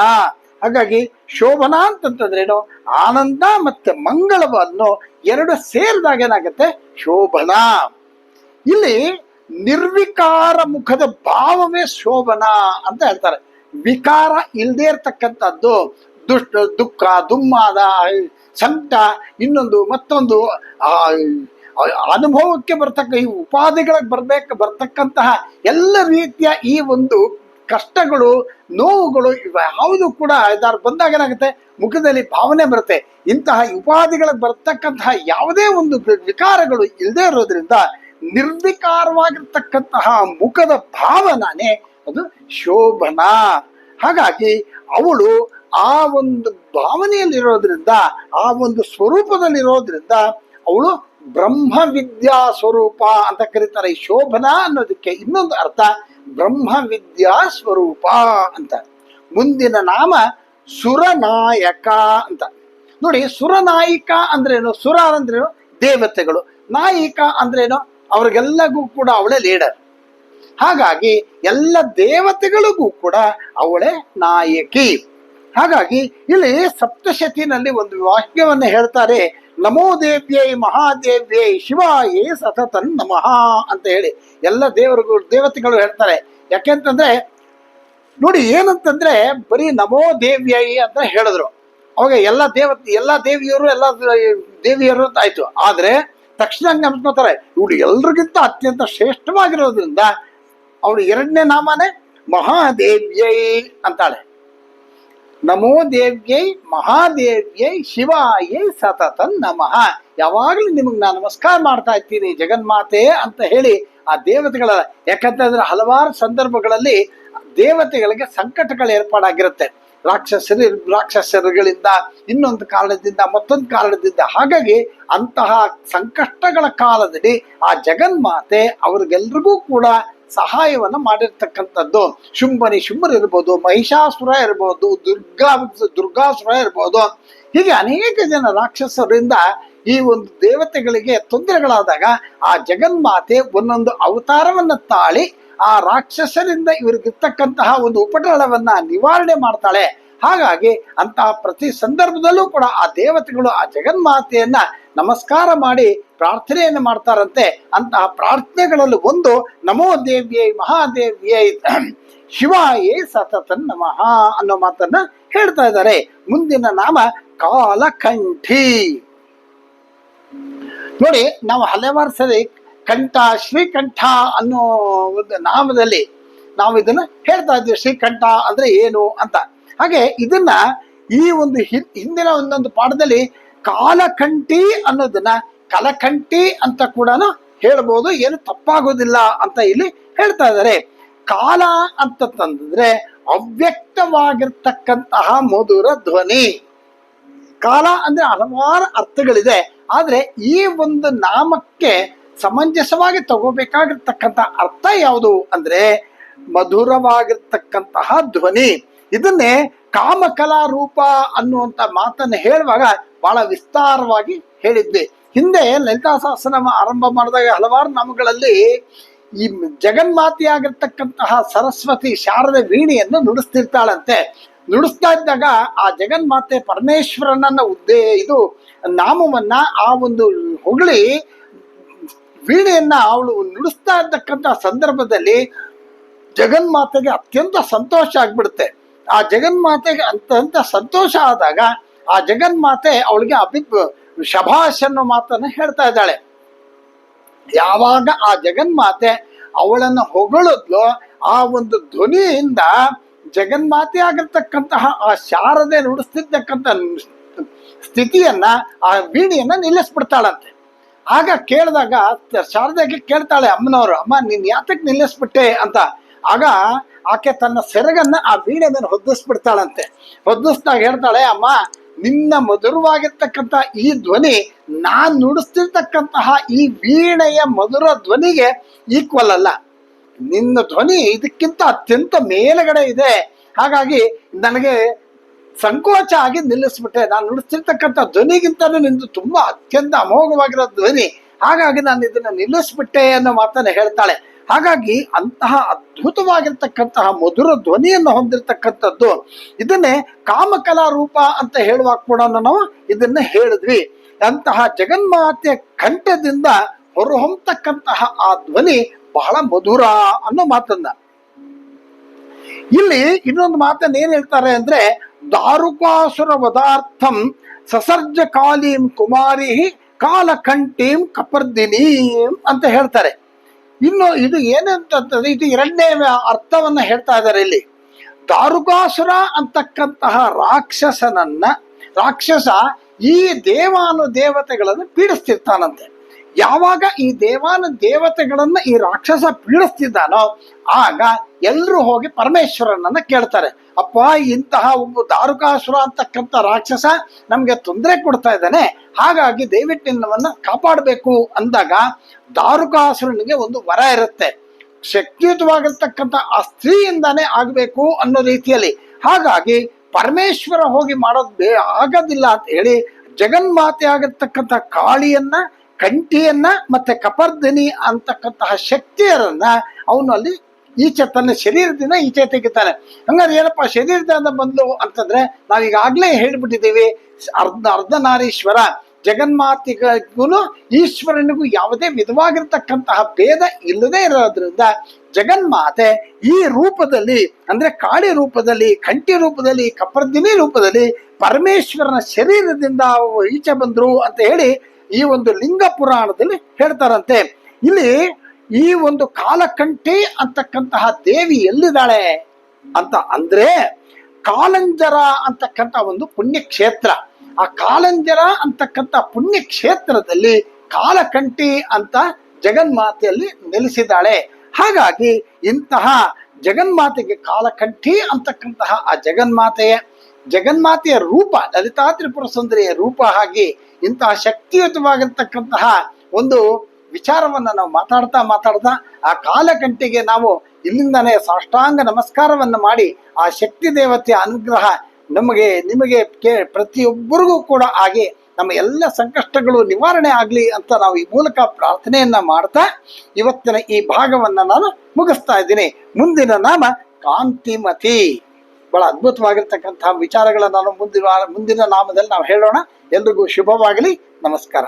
ಹಾಗಾಗಿ ಶೋಭನಾ ಅಂತಂತಂದ್ರೇನು ಆನಂದ ಮತ್ತೆ ಮಂಗಳವನ್ನು ಎರಡು ಸೇರಿದಾಗ ಏನಾಗುತ್ತೆ? ಶೋಭನಾ. ಇಲ್ಲಿ ನಿರ್ವಿಕಾರ ಮುಖದ ಭಾವವೇ ಶೋಭನಾ ಅಂತ ಹೇಳ್ತಾರೆ. ವಿಕಾರ ಇಲ್ಲದೆ ಇರ್ತಕ್ಕಂಥದ್ದು, ದುಷ್ಟ, ದುಃಖ, ದುಮ್ಮಾದ, ಸಂಕಟ, ಇನ್ನೊಂದು, ಮತ್ತೊಂದು ಅನುಭವಕ್ಕೆ ಬರ್ತಕ್ಕ, ಈ ಉಪಾಧಿಗಳಿಗೆ ಬರ್ಬೇಕು, ಬರ್ತಕ್ಕಂತಹ ಎಲ್ಲ ರೀತಿಯ ಈ ಒಂದು ಕಷ್ಟಗಳು, ನೋವುಗಳು ಇವ ಯಾವುದು ಕೂಡ ಇದಾರು ಬಂದಾಗ ಏನಾಗುತ್ತೆ? ಮುಖದಲ್ಲಿ ಭಾವನೆ ಬರುತ್ತೆ. ಇಂತಹ ಉಪಾಧಿಗಳಿಗೆ ಬರ್ತಕ್ಕಂತಹ ಯಾವುದೇ ಒಂದು ವಿಕಾರಗಳು ಇಲ್ಲದೆ ಇರೋದ್ರಿಂದ ನಿರ್ವಿಕಾರವಾಗಿರ್ತಕ್ಕಂತಹ ಮುಖದ ಭಾವನಾನೇ ಅದು ಶೋಭನಾ. ಹಾಗಾಗಿ ಅವಳು ಆ ಒಂದು ಭಾವನೆಯಲ್ಲಿರೋದ್ರಿಂದ, ಆ ಒಂದು ಸ್ವರೂಪದಲ್ಲಿರೋದ್ರಿಂದ ಅವಳು ಬ್ರಹ್ಮ ವಿದ್ಯಾ ಸ್ವರೂಪ ಅಂತ ಕರೀತಾರೆ. ಈ ಶೋಭನಾ ಅನ್ನೋದಕ್ಕೆ ಇನ್ನೊಂದು ಅರ್ಥ ಬ್ರಹ್ಮ ವಿದ್ಯಾ ಸ್ವರೂಪ ಅಂತ. ಮುಂದಿನ ನಾಮ ಸುರನಾಯಕ ಅಂತ. ನೋಡಿ, ಸುರನಾಯಿಕ ಅಂದ್ರೇನು? ಸುರ ಅಂದ್ರೇನು? ದೇವತೆಗಳು. ನಾಯಿಕ ಅಂದ್ರೇನು? ಅವ್ರಿಗೆಲ್ಲಗೂ ಕೂಡ ಅವಳೇ ಲೀಡರ್. ಹಾಗಾಗಿ ಎಲ್ಲ ದೇವತೆಗಳಿಗೂ ಕೂಡ ಅವಳೇ ನಾಯಕಿ. ಹಾಗಾಗಿ ಇಲ್ಲಿ ಸಪ್ತಶತಿನಲ್ಲಿ ಒಂದು ವಾಕ್ಯವನ್ನು ಹೇಳ್ತಾರೆ ನಮೋ ದೇವ್ಯೈ ಮಹಾದೇವ್ಯೈ ಶಿವಾಯೇ ಸತತನ್ ನಮಃ ಅಂತ ಹೇಳಿ ಎಲ್ಲ ದೇವರುಗಳು, ದೇವತೆಗಳು ಹೇಳ್ತಾರೆ. ಯಾಕೆಂತಂದ್ರೆ, ನೋಡಿ ಏನಂತಂದ್ರೆ ಬರೀ ನಮೋ ದೇವ್ಯೈ ಅಂತ ಹೇಳಿದ್ರು. ಅವಾಗ ಎಲ್ಲ ದೇವತೆ ಎಲ್ಲ ದೇವಿಯರು ಎಲ್ಲ ದೇವಿಯರು ಅಂತ ಆಯ್ತು. ಆದ್ರೆ ತಕ್ಷಣ ಹಂಗೆ ಇವ್ರು ಎಲ್ರಿಗಿಂತ ಅತ್ಯಂತ ಶ್ರೇಷ್ಠವಾಗಿರೋದ್ರಿಂದ ಅವಳು ಎರಡನೇ ನಾಮನೇ ಮಹಾದೇವ್ಯೈ ಅಂತಾಳೆ. ನಮೋ ದೇವ್ಯೈ ಮಹಾದೇವ್ಯೈ ಶಿವಾಯೈ ಸತತ ನಮಃ. ಯಾವಾಗಲೂ ನಿಮಗೆ ನಾನು ನಮಸ್ಕಾರ ಮಾಡ್ತಾ ಇರ್ತೀನಿ ಜಗನ್ಮಾತೆ ಅಂತ ಹೇಳಿ ಆ ದೇವತೆಗಳ ಯಾಕಂತಂದ್ರೆ ಹಲವಾರು ಸಂದರ್ಭಗಳಲ್ಲಿ ದೇವತೆಗಳಿಗೆ ಸಂಕಟಗಳು ಏರ್ಪಾಡಾಗಿರುತ್ತೆ. ರಾಕ್ಷಸರು, ರಾಕ್ಷಸರುಗಳಿಂದ ಇನ್ನೊಂದು ಕಾರಣದಿಂದ, ಮತ್ತೊಂದು ಕಾರಣದಿಂದ. ಹಾಗಾಗಿ ಅಂತಹ ಸಂಕಷ್ಟಗಳ ಕಾಲದಲ್ಲಿ ಆ ಜಗನ್ಮಾತೆ ಅವ್ರಿಗೆಲ್ರಿಗೂ ಕೂಡ ಸಹಾಯವನ್ನ ಮಾಡಿರ್ತಕ್ಕಂಥದ್ದು. ಶುಂಭನಿ ಶುಂಭರ್ ಇರ್ಬೋದು, ಮಹಿಷಾಸುರ ಇರ್ಬೋದು, ದುರ್ಗಾ ದುರ್ಗಾಸುರ ಇರ್ಬೋದು. ಹೀಗೆ ಅನೇಕ ಜನ ರಾಕ್ಷಸರಿಂದ ಈ ಒಂದು ದೇವತೆಗಳಿಗೆ ತೊಂದರೆಗಳಾದಾಗ ಆ ಜಗನ್ಮಾತೆ ಒಂದೊಂದು ಅವತಾರವನ್ನ ತಾಳಿ ಆ ರಾಕ್ಷಸರಿಂದ ಇವ್ರಿಗಿರ್ತಕ್ಕಂತಹ ಒಂದು ಉಪಟಳವನ್ನ ನಿವಾರಣೆ ಮಾಡ್ತಾಳೆ. ಹಾಗಾಗಿ ಅಂತಹ ಪ್ರತಿ ಸಂದರ್ಭದಲ್ಲೂ ಕೂಡ ಆ ದೇವತೆಗಳು ಆ ಜಗನ್ಮಾತೆಯನ್ನ ನಮಸ್ಕಾರ ಮಾಡಿ ಪ್ರಾರ್ಥನೆಯನ್ನು ಮಾಡ್ತಾರಂತೆ. ಅಂತಹ ಪ್ರಾರ್ಥನೆಗಳಲ್ಲಿ ಒಂದು, ನಮೋ ದೇವ್ಯೈ, ಮಹಾದೇವ್ಯೈ, ಶಿವಾಯೇ ಸತತನ್ ನಮಃ ಅನ್ನೋ ಮಾತನ್ನ ಹೇಳ್ತಾ ಇದ್ದಾರೆ. ಮುಂದಿನ ನಾಮ ಕಾಲಕಂಠಿ. ನೋಡಿ, ನಾವು ಹಲವಾರು ಸರಿ ಕಂಠ, ಶ್ರೀಕಂಠ ಅನ್ನೋ ಒಂದು ನಾಮದಲ್ಲಿ ನಾವು ಇದನ್ನ ಹೇಳ್ತಾ ಇದ್ವಿ ಶ್ರೀಕಂಠ ಅಂದ್ರೆ ಏನು ಅಂತ. ಹಾಗೆ ಇದನ್ನ ಈ ಒಂದು ಹಿಂದಿನ ಒಂದೊಂದು ಪಾಠದಲ್ಲಿ ಕಾಲಕಂಠಿ ಅನ್ನೋದನ್ನ ಕಲಕಂಠಿ ಅಂತ ಕೂಡ ಹೇಳ್ಬೋದು. ಏನು ತಪ್ಪಾಗೋದಿಲ್ಲ ಅಂತ ಇಲ್ಲಿ ಹೇಳ್ತಾ ಇದ್ದಾರೆ. ಕಾಲ ಅಂತಂದ್ರೆ ಅವ್ಯಕ್ತವಾಗಿರ್ತಕ್ಕಂತಹ ಮಧುರ ಧ್ವನಿ. ಕಾಲ ಅಂದ್ರೆ ಹಲವಾರು ಅರ್ಥಗಳಿದೆ. ಆದ್ರೆ ಈ ಒಂದು ನಾಮಕ್ಕೆ ಸಮಂಜಸವಾಗಿ ತಗೋಬೇಕಾಗಿರ್ತಕ್ಕಂಥ ಅರ್ಥ ಯಾವುದು ಅಂದ್ರೆ ಮಧುರವಾಗಿರ್ತಕ್ಕಂತಹ ಧ್ವನಿ. ಇದನ್ನೇ ಕಾಮಕಲಾ ರೂಪ ಅನ್ನುವಂತ ಮಾತನ್ನು ಹೇಳುವಾಗ ಬಹಳ ವಿಸ್ತಾರವಾಗಿ ಹೇಳಿದ್ವಿ ಹಿಂದೆ ಲಲಿತಾ ಸಹಸ್ರನಾಮ ಆರಂಭ ಮಾಡಿದಾಗ ಹಲವಾರು ನಾಮಗಳಲ್ಲಿ ಈ ಜಗನ್ಮಾತೆಯಾಗಿರ್ತಕ್ಕಂತಹ ಸರಸ್ವತಿ ಶಾರದೆ ವೀಣೆಯನ್ನು ನುಡಿಸ್ತಿರ್ತಾಳಂತೆ. ನುಡಿಸ್ತಾ ಇದ್ದಾಗ ಆ ಜಗನ್ಮಾತೆ ಪರಮೇಶ್ವರನನ್ನ ಉದ್ದೇ ಇದು ನಾಮವನ್ನ ಆ ಒಂದು ಹೊಗಳಿ ವೀಣೆಯನ್ನ ಅವಳು ನುಡಿಸ್ತಾ ಇರ್ತಕ್ಕಂಥ ಸಂದರ್ಭದಲ್ಲಿ ಜಗನ್ಮಾತೆಗೆ ಅತ್ಯಂತ ಸಂತೋಷ ಆಗ್ಬಿಡುತ್ತೆ. ಆ ಜಗನ್ಮಾತೆಗೆ ಅತ್ಯಂತ ಸಂತೋಷ ಆದಾಗ ಆ ಜಗನ್ಮಾತೆ ಅವಳಿಗೆ ಅಭಿ ಶಭಾಷ್ ಅನ್ನೋ ಮಾತನ್ನ ಹೇಳ್ತಾ ಇದ್ದಾಳೆ. ಯಾವಾಗ ಆ ಜಗನ್ಮಾತೆ ಅವಳನ್ನು ಹೊಗಳಿದ್ಲು, ಆ ಒಂದು ಧ್ವನಿಯಿಂದ ಜಗನ್ಮಾತೆ ಆಗಿರ್ತಕ್ಕಂತಹ ಆ ಶಾರದೆ ನುಡಿಸ್ತಿರ್ತಕ್ಕಂಥ ಸ್ಥಿತಿಯನ್ನ, ಆ ವೀಣೆಯನ್ನ ನಿಲ್ಲಿಸ್ಬಿಡ್ತಾಳಂತೆ. ಆಗ ಕೇಳಿದಾಗ ಶಾರದೆಗೆ ಕೇಳ್ತಾಳೆ, ಅಮ್ಮನವರು, ಅಮ್ಮ, ನೀನ್ ಯಾತಕ್ಕೆ ನಿಲ್ಲಿಸ್ಬಿಟ್ಟೆ? ಅಂತ. ಆಗ ಆಕೆ ತನ್ನ ಸೆರಗನ್ನ ಆ ವೀಣೆ ಮೇಲೆ ಹೊದ್ದಿಸ್ಬಿಡ್ತಾಳಂತೆ. ಹೊದ್ದಿಸ್ದಾಗ ಹೇಳ್ತಾಳೆ, ಅಮ್ಮ ನಿನ್ನ ಮಧುರವಾಗಿರ್ತಕ್ಕಂಥ ಈ ಧ್ವನಿ ನಾನ್ ನುಡಿಸ್ತಿರ್ತಕ್ಕಂತಹ ಈ ವೀಣೆಯ ಮಧುರ ಧ್ವನಿಗೆ ಈಕ್ವಲ್ ಅಲ್ಲ. ನಿನ್ನ ಧ್ವನಿ ಇದಕ್ಕಿಂತ ಅತ್ಯಂತ ಮೇಲುಗಡೆ ಇದೆ. ಹಾಗಾಗಿ ನನಗೆ ಸಂಕೋಚ ಆಗಿ ನಿಲ್ಲಿಸ್ಬಿಟ್ಟೆ. ನಾನು ನುಡಿಸ್ತಿರ್ತಕ್ಕಂಥ ಧ್ವನಿಗಿಂತಲೂ ನಿಂದು ತುಂಬಾ ಅತ್ಯಂತ ಅಮೋಘವಾಗಿರೋ ಧ್ವನಿ. ಹಾಗಾಗಿ ನಾನು ಇದನ್ನ ನಿಲ್ಲಿಸ್ಬಿಟ್ಟೆ ಅನ್ನೋ ಮಾತನ್ನ ಹೇಳ್ತಾಳೆ. ಹಾಗಾಗಿ ಅಂತಹ ಅದ್ಭುತವಾಗಿರ್ತಕ್ಕಂತಹ ಮಧುರ ಧ್ವನಿಯನ್ನು ಹೊಂದಿರತಕ್ಕಂಥದ್ದು, ಇದನ್ನೇ ಕಾಮಕಲಾ ರೂಪ ಅಂತ ಹೇಳುವಾಗ ಕೂಡ ನಾವು ಇದನ್ನ ಹೇಳಿದ್ವಿ. ಅಂತಹ ಜಗನ್ಮಾತೆಯ ಕಂಠದಿಂದ ಹೊರಹೊಮ್ಮತಕ್ಕಂತಹ ಆ ಧ್ವನಿ ಬಹಳ ಮಧುರ ಅನ್ನೋ ಮಾತನ್ನ. ಇಲ್ಲಿ ಇನ್ನೊಂದು ಮಾತನ್ನ ಏನ್ ಹೇಳ್ತಾರೆ ಅಂದ್ರೆ, ದಾರುಕಾಸುರ ವದಾರ್ಥಂ ಸಸರ್ಜ ಕಾಲೀಂ ಕುಮಾರಿ ಕಾಲಕಂಠೀಂ ಕಪರ್ದಿನೀಂ ಅಂತ ಹೇಳ್ತಾರೆ. ಇನ್ನು ಇದು ಏನಂತಂದ್ರೆ ಇದು ಎರಡನೇ ಅರ್ಥವನ್ನ ಹೇಳ್ತಾ ಇದ್ದಾರೆ ಇಲ್ಲಿ. ದಾರುಕಾಸುರ ಅಂತಕ್ಕಂತಹ ರಾಕ್ಷಸನನ್ನ, ರಾಕ್ಷಸ ಈ ದೇವಾನು ದೇವತೆಗಳನ್ನು ಪೀಡಿಸ್ತಿರ್ತಾನಂತೆ. ಯಾವಾಗ ಈ ದೇವಾನು ದೇವತೆಗಳನ್ನ ಈ ರಾಕ್ಷಸ ಪೀಡಿಸ್ತಿದ್ದಾನೋ ಆಗ ಎಲ್ಲರೂ ಹೋಗಿ ಪರಮೇಶ್ವರನನ್ನ ಕೇಳ್ತಾರೆ. ಅಪ್ಪ, ಇಂತಹ ಒಬ್ಬ ದಾರುಕಾಸುರ ಅಂತಕ್ಕಂಥ ರಾಕ್ಷಸ ನಮ್ಗೆ ತೊಂದರೆ ಕೊಡ್ತಾ ಇದ್ದಾನೆ. ಹಾಗಾಗಿ ದಯವಿಟ್ಟು ಕಾಪಾಡಬೇಕು ಅಂದಾಗ ದಾರುಕಾಸುರನಿಗೆ ಒಂದು ವರ ಇರುತ್ತೆ. ಶಕ್ತಿಯುತವಾಗಿರ್ತಕ್ಕಂಥ ಆ ಸ್ತ್ರೀಯಿಂದಾನೇ ಆಗಬೇಕು ಅನ್ನೋ ರೀತಿಯಲ್ಲಿ. ಹಾಗಾಗಿ ಪರಮೇಶ್ವರ ಹೋಗಿ ಮಾಡೋದು ಬೇ ಆಗೋದಿಲ್ಲ ಅಂತ ಹೇಳಿ ಜಗನ್ಮಾತೆ ಆಗಿರ್ತಕ್ಕಂಥ ಕಾಳಿಯನ್ನ, ಕಂಠಿಯನ್ನ ಮತ್ತೆ ಕಪರ್ದಿನಿ ಅಂತಕ್ಕಂತಹ ಶಕ್ತಿಯರನ್ನ ಅಲ್ಲಿ ಈಚೆ ತನ್ನ ಶರೀರದಿಂದ ಈಚೆ ತೆಗಿತಾನೆ. ಹಂಗಾದ್ರೆ ಏನಪ್ಪ ಶರೀರದಿಂದ ಬಂದು ಅಂತಂದ್ರೆ ನಾವೀಗಾಗ್ಲೇ ಹೇಳ್ಬಿಟ್ಟಿದ್ದೀವಿ ಅರ್ಧ ಅರ್ಧನಾರೀಶ್ವರ ಜಗನ್ಮಾತಿಗೂ ಈಶ್ವರನಿಗೂ ಯಾವುದೇ ವಿಧವಾಗಿರ್ತಕ್ಕಂತಹ ಭೇದ ಇಲ್ಲದೆ ಇರೋದ್ರಿಂದ ಜಗನ್ಮಾತೆ ಈ ರೂಪದಲ್ಲಿ, ಅಂದ್ರೆ ಕಾಳಿ ರೂಪದಲ್ಲಿ, ಕಂಠಿ ರೂಪದಲ್ಲಿ ಕಪರ್ದಿನಿ ರೂಪದಲ್ಲಿ ಪರಮೇಶ್ವರನ ಶರೀರದಿಂದ ಈಚೆ ಬಂದ್ರು ಅಂತ ಹೇಳಿ ಈ ಒಂದು ಲಿಂಗ ಪುರಾಣದಲ್ಲಿ ಹೇಳ್ತಾರಂತೆ. ಇಲ್ಲಿ ಈ ಒಂದು ಕಾಲಕಂಠಿ ಅಂತಕ್ಕಂತಹ ದೇವಿ ಎಲ್ಲಿದ್ದಾಳೆ ಅಂತ ಅಂದ್ರೆ ಕಾಲಂಜರ ಅಂತಕ್ಕಂಥ ಒಂದು ಪುಣ್ಯಕ್ಷೇತ್ರ. ಆ ಕಾಲಂಜರ ಅಂತಕ್ಕಂಥ ಪುಣ್ಯಕ್ಷೇತ್ರದಲ್ಲಿ ಕಾಲಕಂಠಿ ಅಂತ ಜಗನ್ಮಾತೆಯಲ್ಲಿ ನೆಲೆಸಿದ್ದಾಳೆ. ಹಾಗಾಗಿ ಇಂತಹ ಜಗನ್ಮಾತೆಗೆ ಕಾಲಕಂಠಿ ಅಂತಕ್ಕಂತಹ ಆ ಜಗನ್ಮಾತೆಯ ಜಗನ್ಮಾತೆಯ ರೂಪ ಲಲಿತಾ ತ್ರಿಪುರ ಸುಂದರಿಯ ರೂಪ ಆಗಿ ಇಂತಹ ಶಕ್ತಿಯುತವಾಗಿರ್ತಕ್ಕಂತಹ ಒಂದು ವಿಚಾರವನ್ನ ನಾವು ಮಾತಾಡ್ತಾ ಮಾತಾಡ್ತಾ ಆ ಕಾಲಕಂಠಿಗೆ ನಾವು ಇಲ್ಲಿಂದನೇ ಸಾಷ್ಟಾಂಗ ನಮಸ್ಕಾರವನ್ನು ಮಾಡಿ ಆ ಶಕ್ತಿ ದೇವತೆಯ ಅನುಗ್ರಹ ನಮಗೆ, ನಿಮಗೆ ಕೇ, ಪ್ರತಿಯೊಬ್ಬರಿಗೂ ಕೂಡ ಹಾಗೆ ನಮ್ಮ ಎಲ್ಲ ಸಂಕಷ್ಟಗಳು ನಿವಾರಣೆ ಆಗಲಿ ಅಂತ ನಾವು ಈ ಮೂಲಕ ಪ್ರಾರ್ಥನೆಯನ್ನ ಮಾಡ್ತಾ ಇವತ್ತಿನ ಈ ಭಾಗವನ್ನ ನಾನು ಮುಗಿಸ್ತಾ ಇದ್ದೀನಿ. ಮುಂದಿನ ನಾಮ ಕಾಂತಿಮತಿ. ಬಹಳ ಅದ್ಭುತವಾಗಿರ್ತಕ್ಕಂತಹ ವಿಚಾರಗಳನ್ನ ನಾನು ಮುಂದಿನ ಮುಂದಿನ ನಾಮದಲ್ಲಿ ನಾವು ಹೇಳೋಣ. ಎಲ್ರಿಗೂ ಶುಭವಾಗಲಿ. ನಮಸ್ಕಾರ.